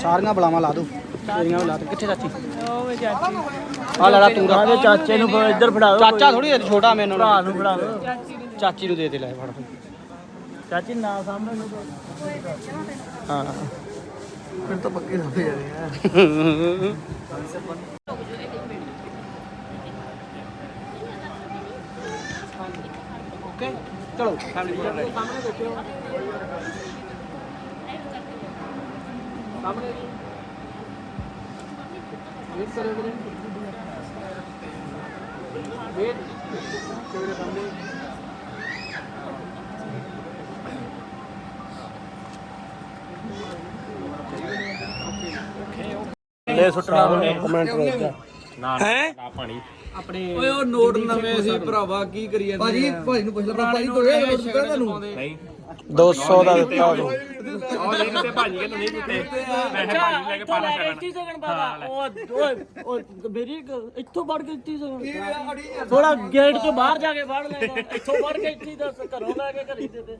ਸਾਰੀਆਂ ਬਲਾਵਾਂ ਲਾ ਦੋ ਤੇਰੀਆਂ ਲਾ ਦੋ ਕਿੱਥੇ ਚਾਚੀ? ਓਏ ਚਾਚੀ ਆ ਲੈ ਲਾ ਤੂੰ। ਆਗੇ ਚਾਚੇ ਨੂੰ ਇੱਧਰ ਫੜਾ ਦਿਓ ਚਾਚਾ ਥੋੜੀ ਛੋਟਾ ਮੈਨੂੰ ਭਰਾ ਨੂੰ ਫੜਾ ਦਿਓ। ਚਾਚੀ ਨੂੰ ਦੇ ਦੇ ਲੈ ਫੜ। ਚਾਚੀ ਨਾ ਸਾਹਮਣੇ ਨੂੰ ਹਾਂ। ਫਿਰ ਤਾਂ ਪੱਕੇ ਸਮਝ ਜਾਣੇ ਆ। ਚਲੋ ਫੈਮਿਲੀ ਸਾਹਮਣੇ ਦੇਖਿਓ। ਸਾਹਮਣੇ ਵੇਟ ਕਰੋ ਵੀਰੇ। ਵੇਟ। ਕਿਹੜੇ ਸਾਹਮਣੇ। ਲੈ ਸੁੱਟਣਾ ਕਮੈਂਟ ਰੋਕਦਾ ਹੈ ਓਏ ਉਹ ਨੋਟ ਨਵੇਂ ਸੀ ਭਰਾਵਾ ਕੀ ਕਰੀ ਜਾਂਦੇ ਭਾਜੀ ਭਾਜੀ ਨੂੰ ਪੁੱਛ ਲੈ ਭਾਜੀ ਦੋਏ ਨੋਟ ਦਿੱਤਾ ਤੁਹਾਨੂੰ 200 ਦਾ ਦਿੱਤਾ ਉਹ ਉਹ ਨਹੀਂ ਦਿੱਤੇ ਭਾਜੀ ਕਿ ਨਹੀਂ ਦਿੱਤੇ। ਪੈਸੇ ਭਾਜੀ ਲੈ ਕੇ ਇੱਥੇ ਸਗਣ ਬਾਬਾ ਉਹ ਉਹ ਮੇਰੀ ਇੱਥੋਂ ਵੜ ਕੇ ਇੱਥੇ ਸਗਣ। ਥੋੜਾ ਗੇਟ ਤੋਂ ਬਾਹਰ ਜਾ ਕੇ ਫੜ ਲੈਣਾ ਇੱਥੋਂ ਵੜ ਕੇ ਇੱਥੇ ਦੱਸ ਘਰੋਂ ਲੈ ਕੇ ਘਰੀ ਦੇ ਦੇ।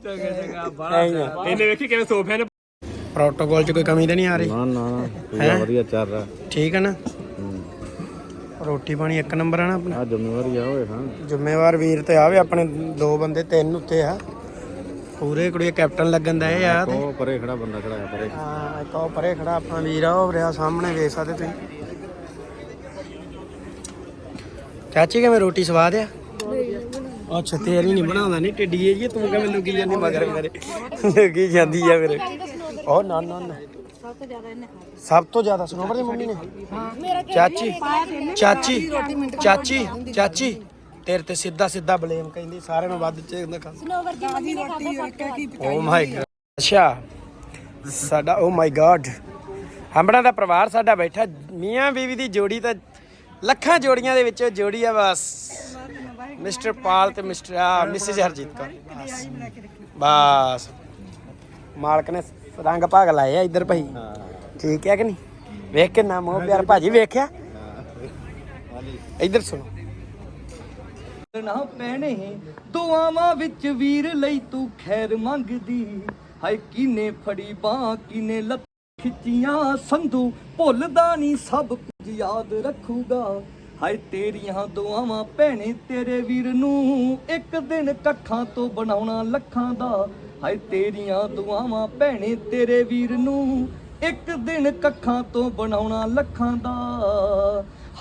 ਇਹਨੇ ਵੇਖੀ ਕਿਵੇਂ ਸੋਫਿਆਂ ਨੇ ਪ੍ਰੋਟੋਕਾਲ 'ਚ ਕੋਈ ਕਮੀ ਤਾਂ ਨਹੀਂ ਆ ਰਹੀ? ਨਾ ਨਾ ਵਧੀਆ ਚੱਲ ਰਿਹਾ। ਠੀਕ ਹੈ ਨਾ? ਰੋਟੀ ਪਾਣੀ ਇੱਕ ਨੰਬਰ ਆ ਨਾ ਆਪਣਾ। ਆ ਜ਼ਿੰਮੇਵਾਰੀ ਆ ਓਏ ਹਾਂ। ਜ਼ਿੰਮੇਵਾਰ ਵੀਰ ਤੇ ਆਵੇ ਆਪਣੇ ਦੋ ਬੰਦੇ ਤਿੰਨ ਉੱਤੇ ਆ। ਪੂਰੇ ਕੁੜੀ ਕੈਪਟਨ ਲੱਗਣ ਦਾ ਇਹ ਆ ਤੇ। ਉਹ ਪਰੇ ਖੜਾ ਬੰਦਾ ਖੜਾ ਹੈ ਪਰੇ। ਹਾਂ ਇੱਕ ਉਹ ਪਰੇ ਖੜਾ ਆਪਣਾ ਵੀਰ ਆ ਉਹ ਰਿਹਾ ਸਾਹਮਣੇ ਵੇਖ ਸਕਦੇ ਤੁਸੀਂ। ਚਾਚੀ ਕਿਵੇਂ ਰੋਟੀ ਸਵਾਦ ਆ? ਅੱਛਾ ਤੇਰੀ ਨਹੀਂ ਬਣਾਉਂਦਾ ਨਹੀਂ ਟਿੱਡੀ ਜੀ ਤੂੰ ਕਿਵੇਂ ਲੁਕੀ ਜਾਂਦੀ ਮਗਰ ਮੇਰੇ ਲੁਕੀ ਜਾਂਦੀ ਆ ਮੇਰੇ ਉਹ ਨਾ ਨਾ ਨਾ। ਸਭ ਤੋਂ ਜ਼ਿਆਦਾ ਸਨੋਵਰ ਦੀ ਮੰਮੀ ਨੇ। ਚਾਚੀ ਚਾਚੀ ਚਾਚੀ ਚਾਚੀ। ਤੇਰੇ ਤੇ ਸਿੱਧਾ ਸਿੱਧਾ ਬਲੇਮ ਕਹਿੰਦੀ ਸਾਰਿਆਂ ਨੂੰ ਵੱਧ ਚ ਓ ਮਾਈ ਗॉड ਅੱਛਾ। ਸਾਡਾ ਓ ਮਾਈ ਗॉड ਹੰਬੜਾ ਦਾ ਪਰਿਵਾਰ ਸਾਡਾ ਬੈਠਾ। ਮੀਆਂ ਬੀਵੀ ਦੀ ਜੋੜੀ ਤਾਂ ਲੱਖਾਂ ਜੋੜੀਆਂ ਦੇ ਵਿੱਚੋਂ ਜੋੜੀ ਆ ਬਸ। ਮਿਸਟਰ ਪਾਲ ਤੇ ਮਿਸਟਰ ਆ ਮਿਸਿਸ ਹਰਜੀਤ ਕੌਰ। ਬਸ। ਬਸ। ਮਾਲਕ ਨੇ ਰੰਗ ਭਾਗ ਲਾਏ ਆ ਇੱਧਰ ਭਾਈ। ਠੀਕ ਹੈ ਕਿ ਨਹੀਂ? ਵੇਖ ਕੇ ਨਾ ਮੋਹ ਪਿਆਰ। ਭਾਜੀ ਵੇਖਿਆ? ਇੱਧਰ ਸੁਣੋ। ਨਾ ਪੈਣੇ ਦੁਆਵਾਂ ਵਿੱਚ ਵੀਰ ਲਈ ਤੂੰ ਖੈਰ ਮੰਗਦੀ। ਹਾਏ ਕਿਨੇ ਫੜੀ ਬਾਹ ਕਿਨੇ ਲੱਤ ਖਿੱਚੀਆਂ। ਸੰਧੂ ਭੁੱਲਦਾ ਨਹੀਂ ਸਭ ਕੁਝ ਯਾਦ ਰੱਖੂਗਾ। ਹਾਏ ਤੇਰੀਆਂ ਦੁਆਵਾਂ ਭੈਣੇ ਤੇਰੇ ਵੀਰ ਨੂੰ ਇੱਕ ਦਿਨ ਕੱਖਾਂ ਤੋਂ ਬਣਾਉਣਾ ਲੱਖਾਂ ਦਾ। ਹਾਏ ਤੇਰੀਆਂ ਦੁਆਵਾਂ ਭੈਣੇ ਤੇਰੇ ਵੀਰ ਨੂੰ ਇੱਕ ਦਿਨ ਕੱਖਾਂ ਤੋਂ ਬਣਾਉਣਾ ਲੱਖਾਂ ਦਾ।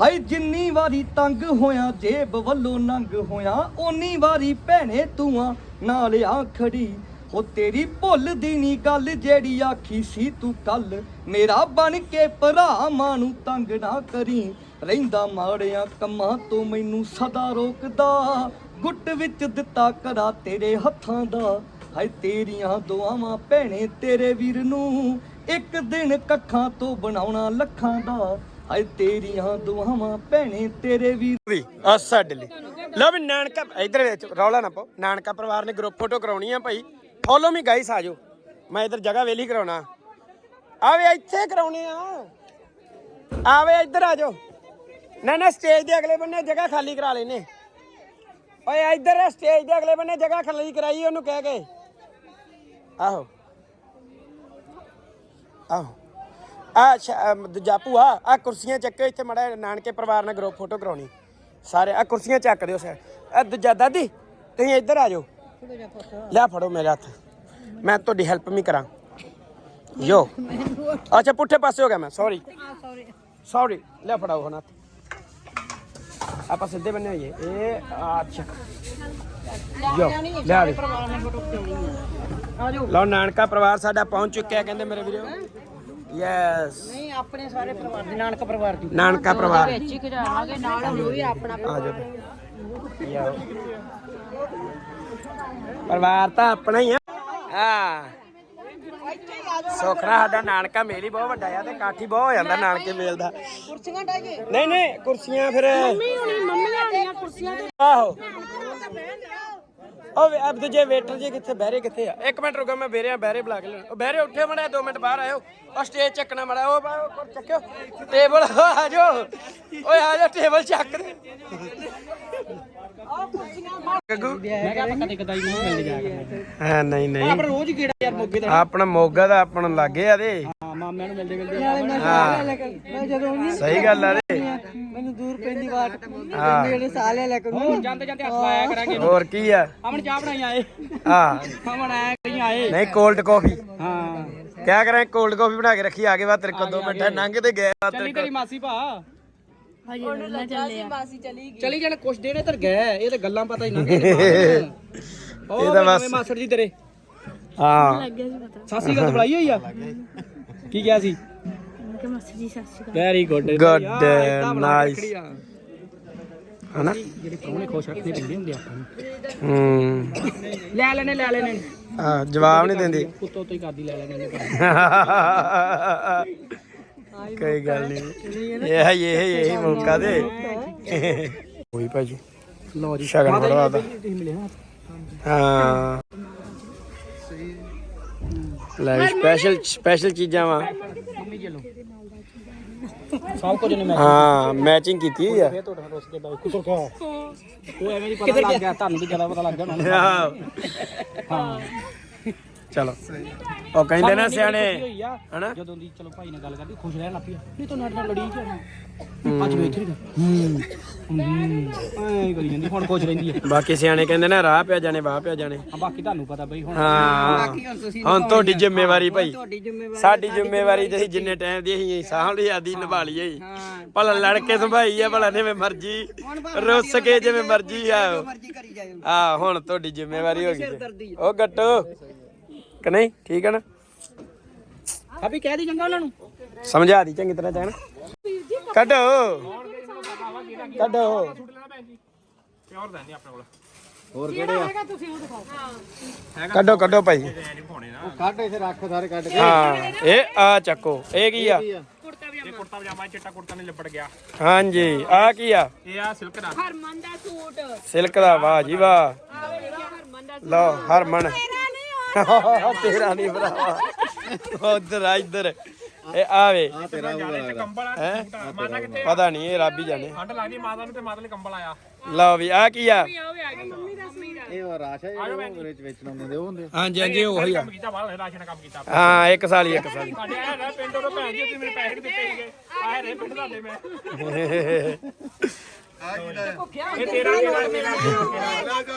ਹਾਏ ਜਿੰਨੀ ਵਾਰੀ ਤੰਗ ਹੋਇਆ, ਜੇਬ ਵੱਲੋਂ ਨੰਗ ਹੋਇਆ, ਓਨੀ ਵਾਰੀ ਭੈਣੇ ਤੂੰ ਆ ਨਾਲ ਆ ਖੜੀ। ਉਹ ਤੇਰੀ ਭੁੱਲਦੀ ਨਹੀਂ ਗੱਲ ਜਿਹੜੀ ਆਖੀ ਸੀ ਤੂੰ ਕੱਲ। ਮੇਰਾ ਬਣ ਕੇ ਭਰਾ ਮਾਂ ਨੂੰ ਤੰਗ ਨਾ ਕਰੀ। ਰਹਿੰਦਾ ਮਾੜਿਆਂ ਕੰਮਾਂ ਤੋਂ ਮੈਨੂੰ ਸਦਾ ਰੋਕਦਾ। ਗੁੱਟ ਵਿੱਚ ਦਿੱਤਾ ਕਰਾ ਤੇਰੇ ਹੱਥਾਂ ਦਾ। ਹਾਏ ਤੇਰੀਆਂ ਦੁਆਵਾਂ ਭੈਣੇ ਤੇਰੇ ਵੀਰ ਨੂੰ ਇੱਕ ਦਿਨ ਕੱਖਾਂ ਤੋਂ ਬਣਾਉਣਾ ਲੱਖਾਂ ਦਾ। ਹਾਏ ਤੇਰੀਆਂ ਦੁਆਵਾਂ ਭੈਣੇ ਤੇਰੇ ਵੀਰ ਵੀ, ਆ ਸਾਡੇ ਲਈ। ਲਓ ਵੀ ਨਾਨਕਾ, ਇਧਰ ਵਿੱਚ ਰੌਲਾ ਨਾ ਪਾਓ। ਨਾਨਕਾ ਪਰਿਵਾਰ ਨੇ ਗਰੁੱਪ ਫੋਟੋ ਕਰਾਉਣੀ ਆ ਭਾਈ। ਫੋਲੋ ਮੀ ਗਾਈਸ ਆਜੋ ਮੈਂ ਇਧਰ ਜਗ੍ਹਾ ਵੇਲੀ ਕਰਾਉਣਾ। ਆਵੇ, ਇੱਥੇ ਕਰਾਉਣੀ ਆ। ਆਵੇ, ਇੱਧਰ ਆਜੋ ਨਾ ਨਾ ਸਟੇਜ ਦੇ ਅਗਲੇ ਬੰਨੇ ਜਗ੍ਹਾ ਖਾਲੀ ਕਰਾ ਲੈਨੇ। ਓਏ, ਇੱਧਰ ਸਟੇਜ ਦੇ ਅਗਲੇ ਬੰਨੇ ਜਗ੍ਹਾ ਖਾਲੀ ਕਰਾਈ, ਉਹਨੂੰ ਕਹਿ ਕੇ। ਆਹੋ। ਆਹੋ। ਆ ਜਾਪੂ ਆ ਆ ਕੁਰਸੀਆਂ ਚੱਕੋ ਇੱਥੇ ਮੜਾ ਨਾਨਕੇ ਪਰਿਵਾਰ ਨਾਲ ਗਰੁੱਪ ਫੋਟੋ ਕਰਾਉਣੀ। ਸਾਰੇ ਆ ਕੁਰਸੀਆਂ ਚੱਕ ਦਿਓ ਸਰ। ਆ ਦੂਜਾ ਦਾਦੀ ਤੁਸੀਂ ਇੱਧਰ ਆ ਜਾਓ। ਲੈ ਫੜੋ ਮੇਰੇ ਹੱਥ। ਮੈਂ ਤੁਹਾਡੀ ਹੈਲਪ ਵੀ ਕਰਾਂ। ਯੋ। ਅੱਛਾ ਪੁੱਠੇ ਪਾਸੇ ਹੋ ਗਿਆ ਮੈਂ ਸੌਰੀ ਸੌਰੀ ਲੈ ਫੜਾਓ ਹੁਣ ਹੱਥ। ਆਪਾਂ ਸਿੱਧੇ ਬੰਨੇ ਹੋਈਏ। ਇਹ ਅੱਛਾ ਯੋ ਲੈ ਆ ਜਾਓ ਲਓ ਨਾਨਕਾ ਪਰਿਵਾਰ ਸਾਡਾ ਪਹੁੰਚ ਚੁੱਕਿਆ ਕਹਿੰਦੇ ਮੇਰੇ ਵੀਰੋ। ਯੈਸ ਨਹੀਂ ਆਪਣੇ ਸਾਰੇ ਪਰਿਵਾਰ ਦੇ ਨਾਨਕ ਪਰਿਵਾਰ ਦੀ। ਨਾਨਕਾ ਪਰਿਵਾਰ। ਵਿੱਚ ਹੀ ਖਿਜਾਵਾਂਗੇ ਨਾਲ ਉਹ ਵੀ ਆਪਣਾ ਆ ਜਾਓ ਪਰਿਵਾਰ ਤਾਂ ਆਪਣਾ ਹੀ ਆ। ਹਾਂ ਸੁਖਣਾ ਸਾਡਾ ਨਾਨਕਾ ਮੇਲ ਹੀ ਬਹੁਤ ਵੱਡਾ ਆ ਤੇ ਕਾਠੀ ਬਹੁਤ ਹੋ ਜਾਂਦਾ ਨਾਨਕੇ ਮੇਲ ਦਾ। ਕੁਰਸੀਆਂ ਡਾਈਏ ਨਹੀਂ ਨਹੀਂ ਕੁਰਸੀਆਂ ਫਿਰ ਮੰਮੀ ਹੁਣੀ ਮੰਮੀ ਆਣੀਆਂ ਕੁਰਸੀਆਂ ਤੇ। ਆਹੋ। ਉਹ ਵੇ- ਅਬ ਦੂਜੇ ਵੇਟਰ ਜੀ ਕਿੱਥੇ ਬਹਿਰੇ ਕਿੱਥੇ ਆ? ਇੱਕ ਮਿੰਟ ਰੁਕੋ ਮੈਂ ਬਹਿਰੇ ਬਹਿਰੇ ਬੁਲਾ ਕੇ। ਉਹ ਬਹਿਰੇ ਉੱਠੇ ਮੜਾ 2 ਮਿੰਟ ਬਾਹਰ ਆਇਓ। ਉਹ ਸਟੇਜ ਚੱਕਣਾ ਮੜਾ ਉਹ ਬਾ- ਉਹ ਚੱਕਿਓ। ਟੇਬਲ ਆ ਜਾਓ। ਓਏ ਆ ਜਾਓ ਟੇਬਲ ਚੱਕ ਦੇ। ਗੱਗੂ। ਮੈਂ ਕਿਹਾ ਆਪਾਂ ਕਦੇ ਕਦਾਈ ਨਹੀਂ ਮਿਲਦੇ ਜਾ ਕੇ ਹਾਂ ਨਹੀਂ ਨਹੀਂ। ਪਰ ਰੋਜ਼ ਹੀ ਗੇੜਾ ਯਾਰ ਮੋਗੇ ਦਾ। ਆਪਣਾ ਮੋਗਾ ਦਾ ਆਪਣਾ ਲੱਗੇ ਆ ਦੇ। ਹਾਂ ਮਾਮਿਆਂ ਨੂੰ ਮਿਲਦੇ ਮਿਲਦੇ ਹਾਂ ਮੈਂ ਜਦੋਂ ਨਹੀਂ ਸਹੀ ਗੱਲ ਆ ਦੇ। ਮੈਨੂੰ ਦੂਰ ਪੈਂਦੀ ਵਾਟ ਹਾਂ। ਜਿਹੜੇ ਸਾਲੇ ਲੈ ਕੇ ਹੁਣ ਜਾਂਦੇ ਜਾਂਦੇ ਹੱਥ ਲਾਇਆ ਕਰਾਂਗੇ। ਹੋਰ ਕੀ ਆ? ਅਮਨ ਚਾਹ ਬਣਾਈ ਆਏ। ਹਾਂ। ਅਮਨ ਆਇਆ ਕਰੀ ਆਏ। ਨਹੀਂ ਕੋਲਡ ਕਾਫੀ ਹਾਂ। ਕਿਆ ਕਰਾਂ ਕੋਲਡ ਕਾਫੀ ਬਣਾ ਕੇ ਰੱਖੀ ਆ ਕੇ ਬਾਅਦ ਤੇਰੇ ਕੋਲ ਦੋ ਮਿੰਟ ਲੰਘ ਤੇ ਗਏ ਆ ਚੱਲੀ ਤੇਰੇ ਤੇਰੀ ਮਾਸੀ ਭਾ। ਚੱਲੇ ਜਾਣ ਕੁਛ ਦੇਣੇ ਧਰ ਗਏ ਇਹ ਤੇ ਗੱਲਾਂ ਪਤਾ ਹੀ ਨਾ ਇਹ ਤਾਂ ਬਸ- ਮਾਸੜ ਜੀ ਤੇਰੇ। ਹਾਂ। ਸਾਸੀ ਗੱਲ ਬੁਲਾਈ ਹੋਈ ਆ? ਕੀ ਕਿਹਾ ਸੀ? ਕਿ ਮਾਸੀ ਜੀ ਅਕਾਲ। Very good Good, nice. ਹਨਾ ਜਿਹੜੇ ਪ੍ਰਾਹੁਣੇ ਖੁਸ਼ ਰੱਖਦੇ ਰਹਿੰਦੇ ਹੁੰਦੇ ਆਪਾਂ ਨੂੰ? ਹੂੰ। ਲੈ ਲੈਣੇ ਲੈ ਲੈਣੇ। ਆ ਜਵਾਬ ਨਹੀਂ ਦਿੰਦੀ। ਕੁੱਤੋਂ ਤੋਂ ਹੀ ਕਰਦੀ ਲੈ ਲੈਣੇ ਕੋਈ ਗੱਲ ਨਹੀਂ। ਇਹ ਹੈ ਇਹ ਇਹ ਮੌਕਾ ਦੇ। ਹੋਈ ਭਾਜੀ ਲਓ ਜੀ। ਸ਼ਗਨ ਬੜਾ ਦਾ ਹਾਂ। ਲੈ ਸਪੈਸ਼ਲ ਸਪੈਸ਼ਲ ਚੀਜ਼ਾਂ ਵਾ। ਮੰਮੀ ਜੀ ਲੋ ਸਭ ਕੁਝ ਨੇ ਮੈਂ ਹਾਂ ਮੈਚਿੰਗ ਕੀਤੀ ਹੋਈ ਆ। ਫੇਰ ਤੁਹਾਡੇ ਨਾਲ ਰੁੱਸ ਕੇ ਬਾਈ ਕੁਸੋ ਕਾ ਉਹ ਐਵੇਂ ਨਹੀਂ ਪਤਾ ਲੱਗ ਗਿਆ? ਤੁਹਾਨੂੰ ਵੀ ਜ਼ਿਆਦਾ ਪਤਾ ਲੱਗ ਗਿਆ ਹੋਣਾ। ਹਾਂ। ਚਲੋ। ਉਹ ਕਹਿੰਦੇ ਨਾ ਸਿਆਣੇ ਹਨਾ? ਜਦੋਂ ਦੀ ਚਲੋ ਭਾਈ ਨਾਲ ਗੱਲ ਕਰਦੀ ਖੁਸ਼ ਰਹਿਣ ਲੱਗ ਪਈ। ਨਹੀਂ ਤਾਂ ਨਾਲ ਲੜੀ ਜਾਂ ਅੱਜ ਵੇਖ ਰਹੀ ਹੂੰ। ਹੂੰ। ਐਂ ਕਰੀ ਜਾਂਦੀ ਹੁਣ ਖੁਸ਼ ਰਹਿੰਦੀ ਹੈ ਬਾਕੀ ਸਿਆਣੇ ਕਹਿੰਦੇ ਨੇ ਰਾਹ ਪਿਆ ਜਾਣੇ ਵਾਹ ਪਿਆ ਜਾਣੇ। ਹਾਂ ਬਾਕੀ ਤੁਹਾਨੂੰ ਪਤਾ ਬਈ ਹੁਣ ਹਾਂ। ਹੁਣ ਤੁਹਾਡੀ ਜ਼ਿੰਮੇਵਾਰੀ ਭਾਈ। ਤੁਹਾਡੀ ਜ਼ਿੰਮੇਵਾਰੀ ਸਾਡੀ ਜ਼ਿੰਮੇਵਾਰੀ ਤੇ ਅਸੀਂ ਜਿੰਨੇ ਟਾਈਮ ਦੀ ਅਸੀਂ ਸਾਂਭ ਲਈ ਆਦੀ ਨਿਭਾ ਲਈਏ ਭਲਾ ਲੜ ਕੇ ਸੰਭਾਈ ਆ ਭਲਾ ਜਿਵੇਂ ਮਰਜ਼ੀ ਰੁੱਸ ਕੇ ਜਿਵੇਂ ਮਰਜ਼ੀ ਆ ਮਰਜ਼ੀ ਕਰੀ ਜਾਇਓ। ਆ ਹੁਣ ਤੁਹਾਡੀ ਜ਼ਿੰਮੇਵਾਰੀ ਹੋ ਗਈ ਉਹ ਗੱਟੋ। ਕਿ ਨਹੀਂ? ਠੀਕ ਹੈ ਨਾ? ਅਭੀ ਕਹਿ ਦੀ ਚੰਗਾ ਉਹਨਾਂ ਨੂੰ। ਸਮਝਾ ਦੀ ਚੰਗੀ ਤਰ੍ਹਾਂ ਚਾਹਣਾ ਕੱਢੋ। ਕੱਢੋ। ਕੱਢੋ ਕੱਢੋ ਭਾਈ। ਕੱਢ ਇਥੇ ਰੱਖ ਸਾਰੇ ਕੱਢ ਹਾਂ ਇਹ ਆ ਚੱਕੋ। ਇਹ ਕੀ ਆ? ਇਹ ਕੁੜਤਾ ਪਜਾਮਾ ਇਹ ਚਿੱਟਾ ਕੁੜਤਾ ਨਹੀਂ ਲਿਪਟ ਗਿਆ। ਹਾਂਜੀ ਆ ਕੀ ਆ? ਇਹ ਆ ਸਿਲਕ ਦਾ। ਹਰਮਨ ਦਾ ਸੂਟ। ਸਿਲਕ ਦਾ ਵਾਹ ਜੀ ਵਾਹ। ਲਓ ਹਰਮਨ। ਤੇਰਾ ਨਹੀਂ ਭਰਾਵਾ ਉਧਰ ਆ ਇੱਧਰ। ਇਹ ਆਵੇ ਤੇਰਾ ਉਹ ਲੱਗਦਾ ਕੰਬਲ ਆ ਹੈ? ਮਾਤਾ ਕਿੱਥੇ ਪਤਾ ਨਹੀਂ ਇਹ ਰੱਬ ਹੀ ਜਾਣੇ। ਠੰਡ ਲੱਗਦੀ ਮਾਤਾ ਨੂੰ ਤੇ ਮਾਤਾ ਲਈ ਕੰਬਲ ਆਇਆ। ਲਓ ਵੀ ਆ ਕੀ ਆ? ਇਹ ਉਹ ਰਾਸ਼ਾ ਜਿਹੜੇ ਉਹ ਵਿੱਚ ਵੇਚਣ ਆਉਂਦੇ ਨੇ ਉਹ ਹੁੰਦੇ ਹਾਂਜੀ ਹਾਂਜੀ ਉਹੀ ਆ। ਕੰਮ ਕੀਤਾ ਬਾਹਰ ਰਾਸ਼ਨ ਕੰਮ ਕੀਤਾ। ਹਾਂ ਇੱਕ ਸਾਲ ਹੀ ਇੱਕ ਸਾਲ ਹੀ। ਸਾਡੇ ਆਇਆ ਨਾ ਪਿੰਡ ਤੋਂ ਭੈਣ ਜੀ ਤੁਸੀਂ ਮੈਨੂੰ ਪੈਸੇ ਦਿੱਤੇ ਸੀਗੇ। ਆਏ ਰੇ ਪਿੰਡ ਤੁਹਾਡੇ ਮੈਂ। ਇਹ ਤੇਰਾ ਤੇਰਾ ਤੇਰਾ ਤੇਰਾ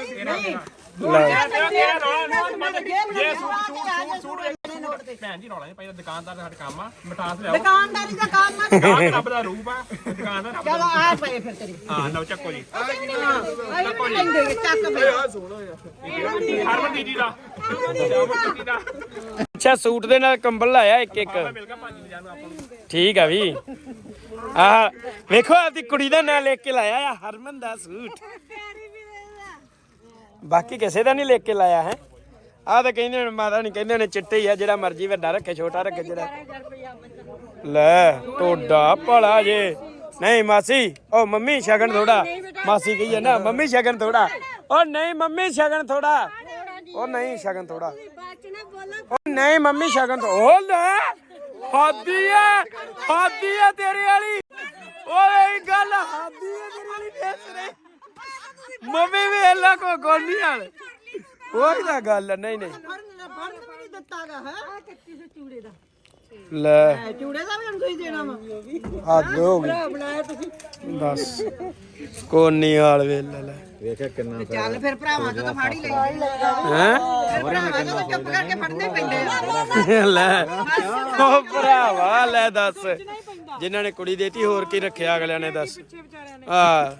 ਤੇਰਾ ਤੇਰਾ ਰੌਲਾ ਜੇ ਸੂਟ ਸੂਟ ਸੂਟ ਸੂਟ ਭੈਣ ਜੀ ਰੌਲਾ ਨਹੀਂ ਪਾਈਦਾ ਦੁਕਾਨਦਾਰ ਦਾ ਸਾਡਾ ਕੰਮ ਆ ਮਠਾਸ ਲਿਆਓ। ਦੁਕਾਨਦਾਰੀ ਦਾ ਕੰਮ ਨਾ ਦੁਕਾਨ ਰੱਬ ਦਾ ਰੂਪ ਆ ਦੁਕਾਨਦਾਰ ਰੱਬ ਦਾ ਚਲੋ ਆ। ਪਏ ਫਿਰ ਤੇਰੀ। ਹਾਂ ਲਓ ਚੱਕੋ ਜੀ। ਚੱਕੋ ਜੀ। ਚੱਕ ਪਏ। ਹਰਮਨ ਦੀਦੀ ਦਾ। ਹਰਮਨ ਦੀਦੀ ਦਾ। ਅੱਛਾ ਸੂਟ ਦੇ ਨਾਲ ਕੰਬਲ ਲਾਇਆ ਇੱਕ ਇੱਕ ਠੀਕ ਆ ਵੀ। ਆਹ, ਵੇਖੋ ਆਪਦੀ ਕੁੜੀ ਦਾ ਨਾਂ ਲਿਖ ਕੇ ਲਾਇਆ ਆ, ਹਰਮਨ ਦਾ ਸੂਟ। ਬਾਕੀ ਕਿਸੇ ਦਾ ਨਹੀਂ ਲਿਖ ਕੇ ਲਾਇਆ ਹੈ। ਆਹ ਤਾਂ ਕਹਿੰਦੇ ਨੇ ਮਾਤਾ ਨਹੀਂ ਕਹਿੰਦੇ ਨੇ ਚਿੱਟੇ ਹੀ ਆ, ਜਿਹੜਾ ਮਰਜ਼ੀ ਵੱਡਾ ਰੱਖੇ, ਛੋਟਾ ਰੱਖੇ, ਜਿਹੜਾ ਲੈ, ਟੋਡਾ ਭਲਾ ਜੇ। ਨਹੀਂ, ਮਾਸੀ ਉਹ ਮੰਮੀ ਸ਼ਗਨ ਥੋੜਾ ਮਾਸੀ ਕਹੀ ਨਾ, ਮੰਮੀ ਸ਼ਗਨ ਥੋੜਾ ਉਹ ਨਹੀਂ, ਮੰਮੀ ਸ਼ਗਨ ਥੋੜਾ ਉਹ ਨਹੀਂ, ਸ਼ਗਨ ਥੋੜਾ ਉਹ ਨਹੀਂ, ਮੰਮੀ ਸ਼ਗਨ ਤੋਂ ਲੈ। ਹਾਦੀ ਆ ਹਾਦੀ ਆ ਤੇਰੇ ਵਾਲੀ। ਓਏ ਇਹ ਗੱਲ ਹਾਦੀ ਆ ਤੇਰੇ ਵਾਲੀ ਦੇਸ ਮੰਮੀ ਵੇਖ ਲਾ ਕੋ ਗੋਲੀ ਨਾਲ ਉਹੀ ਤਾਂ ਗੱਲ ਨਹੀਂ ਵੀ ਨਹੀਂ ਦਿੱਤਾਗਾ ਹੈ? ਆ ਕੱਚੀ ਸੇ ਚੂੜੇ ਦਾ। ਲੈ। ਚੂੜੇ ਦਾ ਵੀ ਹੁਣ ਤੁਸੀਂ ਦੇਣਾ ਵਾ। ਹੱਦ ਹੋ ਗਈ ਭਰਾ ਬਣਾਇਆ ਤੁਸੀਂ। ਬਸ ਕੋਨੀ ਵਾਲ ਵੇਖ ਲੈ ਲੈ। ਵੇਖਿਆ ਕਿੰਨਾ ਚੱਲ ਫਿਰ ਭਰਾਵਾਂ ਤੋਂ ਤਾਂ ਫੜ ਹੀ ਲਈ ਹੈ? ਫਿਰ ਭਰਾਵਾਂ ਤੋਂ ਤਾਂ ਚੁੱਪ ਕਰਕੇ ਫੜਨੇ ਪੈਂਦੇ ਆ। ਲੈ। ਉਹ ਭਰਾਵਾ ਲੈ ਦੱਸ। ਜਿਨ੍ਹਾਂ ਨੇ ਕੁੜੀ ਦੇਤੀ ਹੋਰ ਕੀ ਰੱਖਿਆ ਅਗਲਿਆਂ ਨੇ ਦੱਸ। ਆ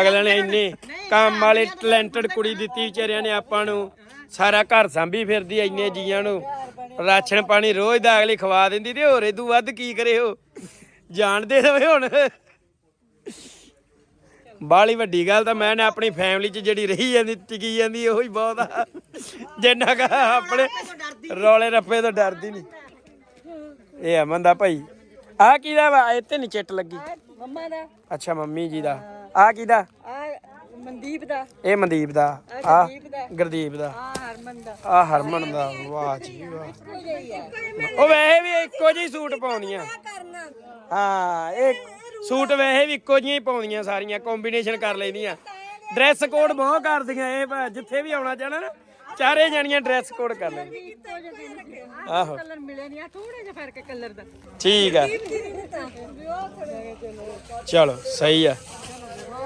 ਅਗਲਿਆਂ ਨੇ ਇੰਨੀ ਕੰਮ ਵਾਲੀ ਟੈਲੈਂਟਡ ਕੁੜੀ ਦਿੱਤੀ ਵਿਚਾਰਿਆਂ ਨੇ ਆਪਾਂ ਨੂੰ। ਸਾਰਾ ਘਰ ਸੰਭੀ ਫਿਰਦੀ ਐ ਇੰਨੇ ਜੀਆਂ ਨੂੰ। ਰਾਸ਼ਨ ਪਾਣੀ ਰੋਜ਼ ਦਾ ਅਗਲੀ ਖਵਾ ਦਿੰਦੀ ਤੇ ਹੋਰ ਇਦੂ ਵੱਧ ਕੀ ਕਰੇ ਉਹ? ਜਾਣਦੇ ਰਵੇ ਹੁਣ। ਬਾਲੀ ਵੱਡੀ ਗੱਲ ਤਾਂ ਮੈਂ ਨੇ ਆਪਣੀ ਫੈਮਿਲੀ 'ਚ ਜਿਹੜੀ ਰਹੀ ਜਾਂਦੀ ਟਿਕੀ ਜਾਂਦੀ ਉਹੀ ਬਹੁਤ ਆ। ਜਿੰਨਾ ਕਾ ਆਪਣੇ ਰੌਲੇ ਰੱਪੇ ਤੋਂ ਡਰਦੀ ਨਹੀਂ ਇਹ ਅਮਨ ਦਾ ਭਾਈ। ਆ ਕਿਹਦਾ ਵਾ? ਤੇ ਨਹੀਂ ਚਿੱਟ ਲੱਗੀ। ਮੰਮਾ ਦਾ। ਅੱਛਾ ਮੰਮੀ ਜੀ ਦਾ। ਆ ਕਿਹਦਾ? ਆ ਮਨਦੀਪ ਦਾ। ਇਹ ਮਨਦੀਪ ਦਾ। ਆ ਗੁਰਦੀਪ ਦਾ। ਆ ਹਰਮਨ ਦਾ। ਆ ਹਰਮਨ ਦਾ। ਵਾਹ ਜੀ ਵਾਹ। ਉਹ ਵੈਸੇ ਵੀ ਇੱਕੋ ਜਿਹੀ ਸੂਟ ਪਾਉਣੀਆਂ। ਹਾਂ ਇਹ ਸੂਟ ਵੈਸੇ ਵੀ ਇੱਕੋ ਜਿਹੀਆਂ ਹੀ ਪਾਉਂਦੀਆਂ ਸਾਰੀਆਂ ਕੰਬੀਨੇਸ਼ਨ ਕਰ ਲੈਂਦੀਆਂ। ਡਰੈਸ ਕੋਡ ਬਹੁਤ ਕਰਦੀਆਂ ਇਹ ਭਾ- ਜਿੱਥੇ ਵੀ ਆਉਣਾ ਚਾਹਣਾ ਨਾ ਚਾਰੇ ਜਣੀਆਂ ਡਰੈਸ ਕੋਡ ਕਰ ਲੈਂਦੀਆਂ। ਆਹੋ ਕਲਰ ਮਿਲੇ ਨਹੀਂ ਆ ਥੋੜਾ ਜਿਹਾ ਫ਼ਰਕ ਕਲਰ ਦਾ। ਠੀਕ ਆ। ਚਲੋ ਸਹੀ ਆ।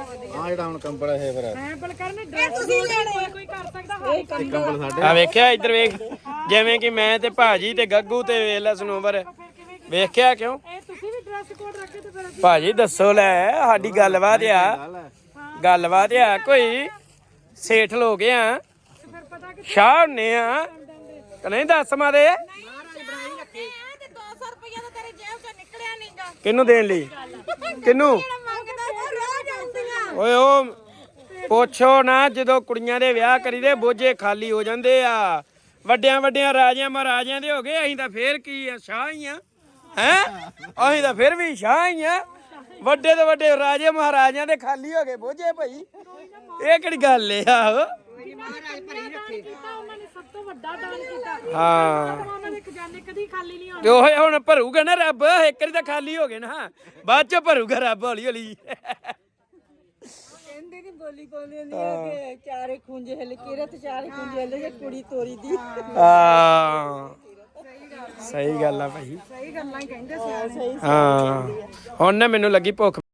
ਆ ਜਿਹੜਾ ਹੁਣ ਕੰਬਲ ਹੈ ਫਿਰ। ਸੈਂਪਲ ਕਰਨੇ ਡਰੈਸ ਕੋਈ ਕੋਈ ਕਰ ਸਕਦਾ ਹਾਂ। ਕੰਬਲ ਸਾਡੇ ਆ। ਵੇਖਿਆ ਇੱਧਰ ਵੇਖ ਜਿਵੇਂ ਕਿ ਮੈਂ ਤੇ ਭਾਜੀ ਤੇ ਗੱਗੂ ਤੇ ਵੇਲਾ ਸਨੋਵਰ। ਵੇਖਿਆ ਕਿਉਂ? ਇਹ ਤੁਸੀਂ ਵੀ ਡਰੈਸ ਕੋਡ ਰੱਖੇ ਤੇ ਫਿਰ ਭਾਜੀ ਦੱਸੋ ਲੈ ਸਾਡੀ ਗੱਲਬਾਤ ਆ। ਗੱਲਬਾਤ ਆ। ਕੋਈ ਸੇਠ ਲੋਕ ਆ। ਸ਼ਾਹ ਹੁੰਨੇ ਆ। ਨਹੀਂ ਦੱਸ ਮਾਰੇ। ਤੇ 200 ਰੁਪਏ ਤਾਂ ਤੇਰੀ ਜੇਬ ਚੋਂ ਨਿਕਲਿਆ ਨਹੀਂਗਾ ਕਿਹਨੂੰ ਦੇਣ ਲਈ? ਕਿਹਨੂੰ ਮੰਗਦਾ ਤਾਂ ਰੋਜ਼ ਆਉਂਦੀਆਂ ਓਏ ਉਹ ਪੁੱਛੋ ਨਾ, ਜਦੋਂ ਕੁੜੀਆਂ ਦੇ ਵਿਆਹ ਕਰੀਦੇ, ਬੋਝੇ ਖਾਲੀ ਹੋ ਜਾਂਦੇ ਆ। ਵੱਡਿਆਂ ਵੱਡਿਆਂ ਰਾਜਿਆਂ ਮਹਾਰਾਜਿਆਂ ਦੇ ਹੋ ਗਏ, ਅਸੀਂ ਤਾਂ ਫੇਰ ਕੀ ਆ, ਸ਼ਾਹ ਹੀ ਆ। ਹੈ? ਅਸੀਂ ਤਾਂ ਫਿਰ ਵੀ ਸ਼ਾਹ ਹੀ ਆ। ਵੱਡੇ ਤੋਂ ਵੱਡੇ ਰਾਜੇ ਮਹਾਰਾਜਿਆਂ ਦੇ ਖਾਲੀ ਹੋ ਗਏ ਬੋਝੇ ਭਾਈ। ਇਹ ਕਿਹੜੀ ਗੱਲ ਏ ਆਹੋ ਹਾਂ। ਤੇ ਉਹ ਹੁਣ ਭਰੂਗਾ ਨਾ ਰੱਬ, ਇੱਕ ਵਾਰੀ ਤਾਂ ਖਾਲੀ ਹੋ ਗਏ ਨਾ। ਬਾਅਦ ਚ ਭਰੂਗਾ ਰੱਬ ਹੌਲੀ ਹੌਲੀ। ਕਹਿੰਦੇ ਨਹੀਂ ਬੋਲੀ ਪਾਉਂਦੇ ਹੁੰਦੀ ਆ ਕਿ ਚਾਰੇ ਖੁੰਝੇ ਹਿੱਲ ਕਿਰਤ ਚਾਰੇ ਖੁੰਝੇ ਹਿੱਲ ਜੇ ਕੁੜੀ ਤੋਰੀ ਦੀ। ਸਹੀ ਗੱਲ ਆ ਭਾਈ। ਸਹੀ ਗੱਲਾਂ ਹੀ ਕਹਿੰਦੇ ਸਿਆਣੇ। ਹਾਂ। ਹੁਣ ਨਾ ਮੈਨੂੰ ਲੱਗੀ ਭੁੱਖ